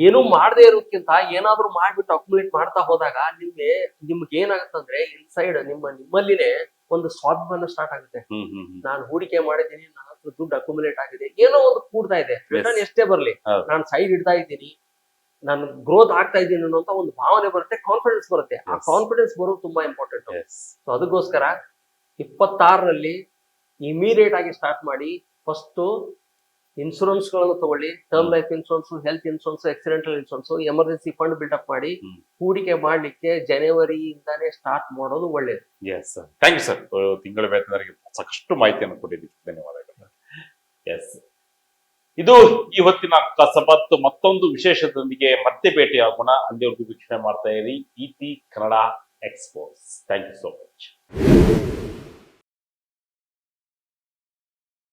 ಏನು ಮಾಡದೇ ಇರೋದಕ್ಕಿಂತ ಏನಾದ್ರೂ ಮಾಡ್ಬಿಟ್ಟು ಅಕ್ಯುಮುಲೇಟ್ ಮಾಡ್ತಾ ಹೋದಾಗ ನಿಮ್ಗೆ ನಿಮ್ಗೆ ಇನ್ ಇನ್ಸೈಡ್ ನಿಮ್ಮ ನಿಮ್ಮಲ್ಲಿನೇ ಒಂದು ಸ್ವಾಭಿಮಾನ ಸ್ಟಾರ್ಟ್ ಆಗುತ್ತೆ. ನಾನು ಹೂಡಿಕೆ ಮಾಡಿದ್ದೀನಿ ನನ್ನ ಹತ್ರ ದುಡ್ಡು ಅಕ್ಯುಮುಲೇಟ್ ಆಗಿದೆ ಏನೋ ಒಂದು ಕೂಡ್ತಾ ಇದೆ. ರಿಟರ್ನ್ ಎಷ್ಟೇ ಬರ್ಲಿ. ನಾನು ಸೈಡ್ ಇಡ್ತಾ ಇದ್ದೀನಿ ನಾನು ಗ್ರೋತ್ ಆಗ್ತಾ ಇದ್ದೀನಿ ಅನ್ನೋಂತ ಒಂದು ಭಾವನೆ ಬರುತ್ತೆ ಕಾನ್ಫಿಡೆನ್ಸ್ ಬರುತ್ತೆ. ಆ ಕಾನ್ಫಿಡೆನ್ಸ್ ಬರೋದು ತುಂಬಾ ಇಂಪಾರ್ಟೆಂಟ್ ಸೊ ಅದಕ್ಕೋಸ್ಕರ ಇಪ್ಪತ್ತಾರರಲ್ಲಿ ಇಮಿಡಿಯೇಟ್ ಆಗಿ ಸ್ಟಾರ್ಟ್ ಮಾಡಿ ಫಸ್ಟ್ ಇನ್ಶೂರೆನ್ಸ್ಗಳನ್ನು ತಗೊಳ್ಳಿ term life insurance health insurance accidental insurance emergency fund build up ಮಾಡಿ ಹ್ಮ್. ಹೂಡಿಕೆ ಮಾಡ್ಲಿಕ್ಕೆ ಜನವರಿಯಿಂದಾನೇ ಸ್ಟಾರ್ಟ್ ಮಾಡೋದು ಒಳ್ಳೇದು. Yes sir thank you sir ತಿಂಗಳ ವೇತನರಿಗೆ ಸಾಕಷ್ಟು ಮಾಹಿತಿಯನ್ನು ಕೊಟ್ಟಿದ್ದೀವಿ ಧನ್ಯವಾದಗಳು. ಎಸ್ ಇದು ಈ ಹೊತ್ತಿನ ಕಸಬತ್ತು ಮತ್ತೊಂದು ವಿಶೇಷದೊಂದಿಗೆ ಮತ್ತೆ ಭೇಟಿಯಾಗೋಣ. ಅಲ್ಲಿವರೆಗೂ ವೀಕ್ಷಣೆ ಮಾಡ್ತಾ ಇರಿ ಇತಿ Kannada expose thank you so much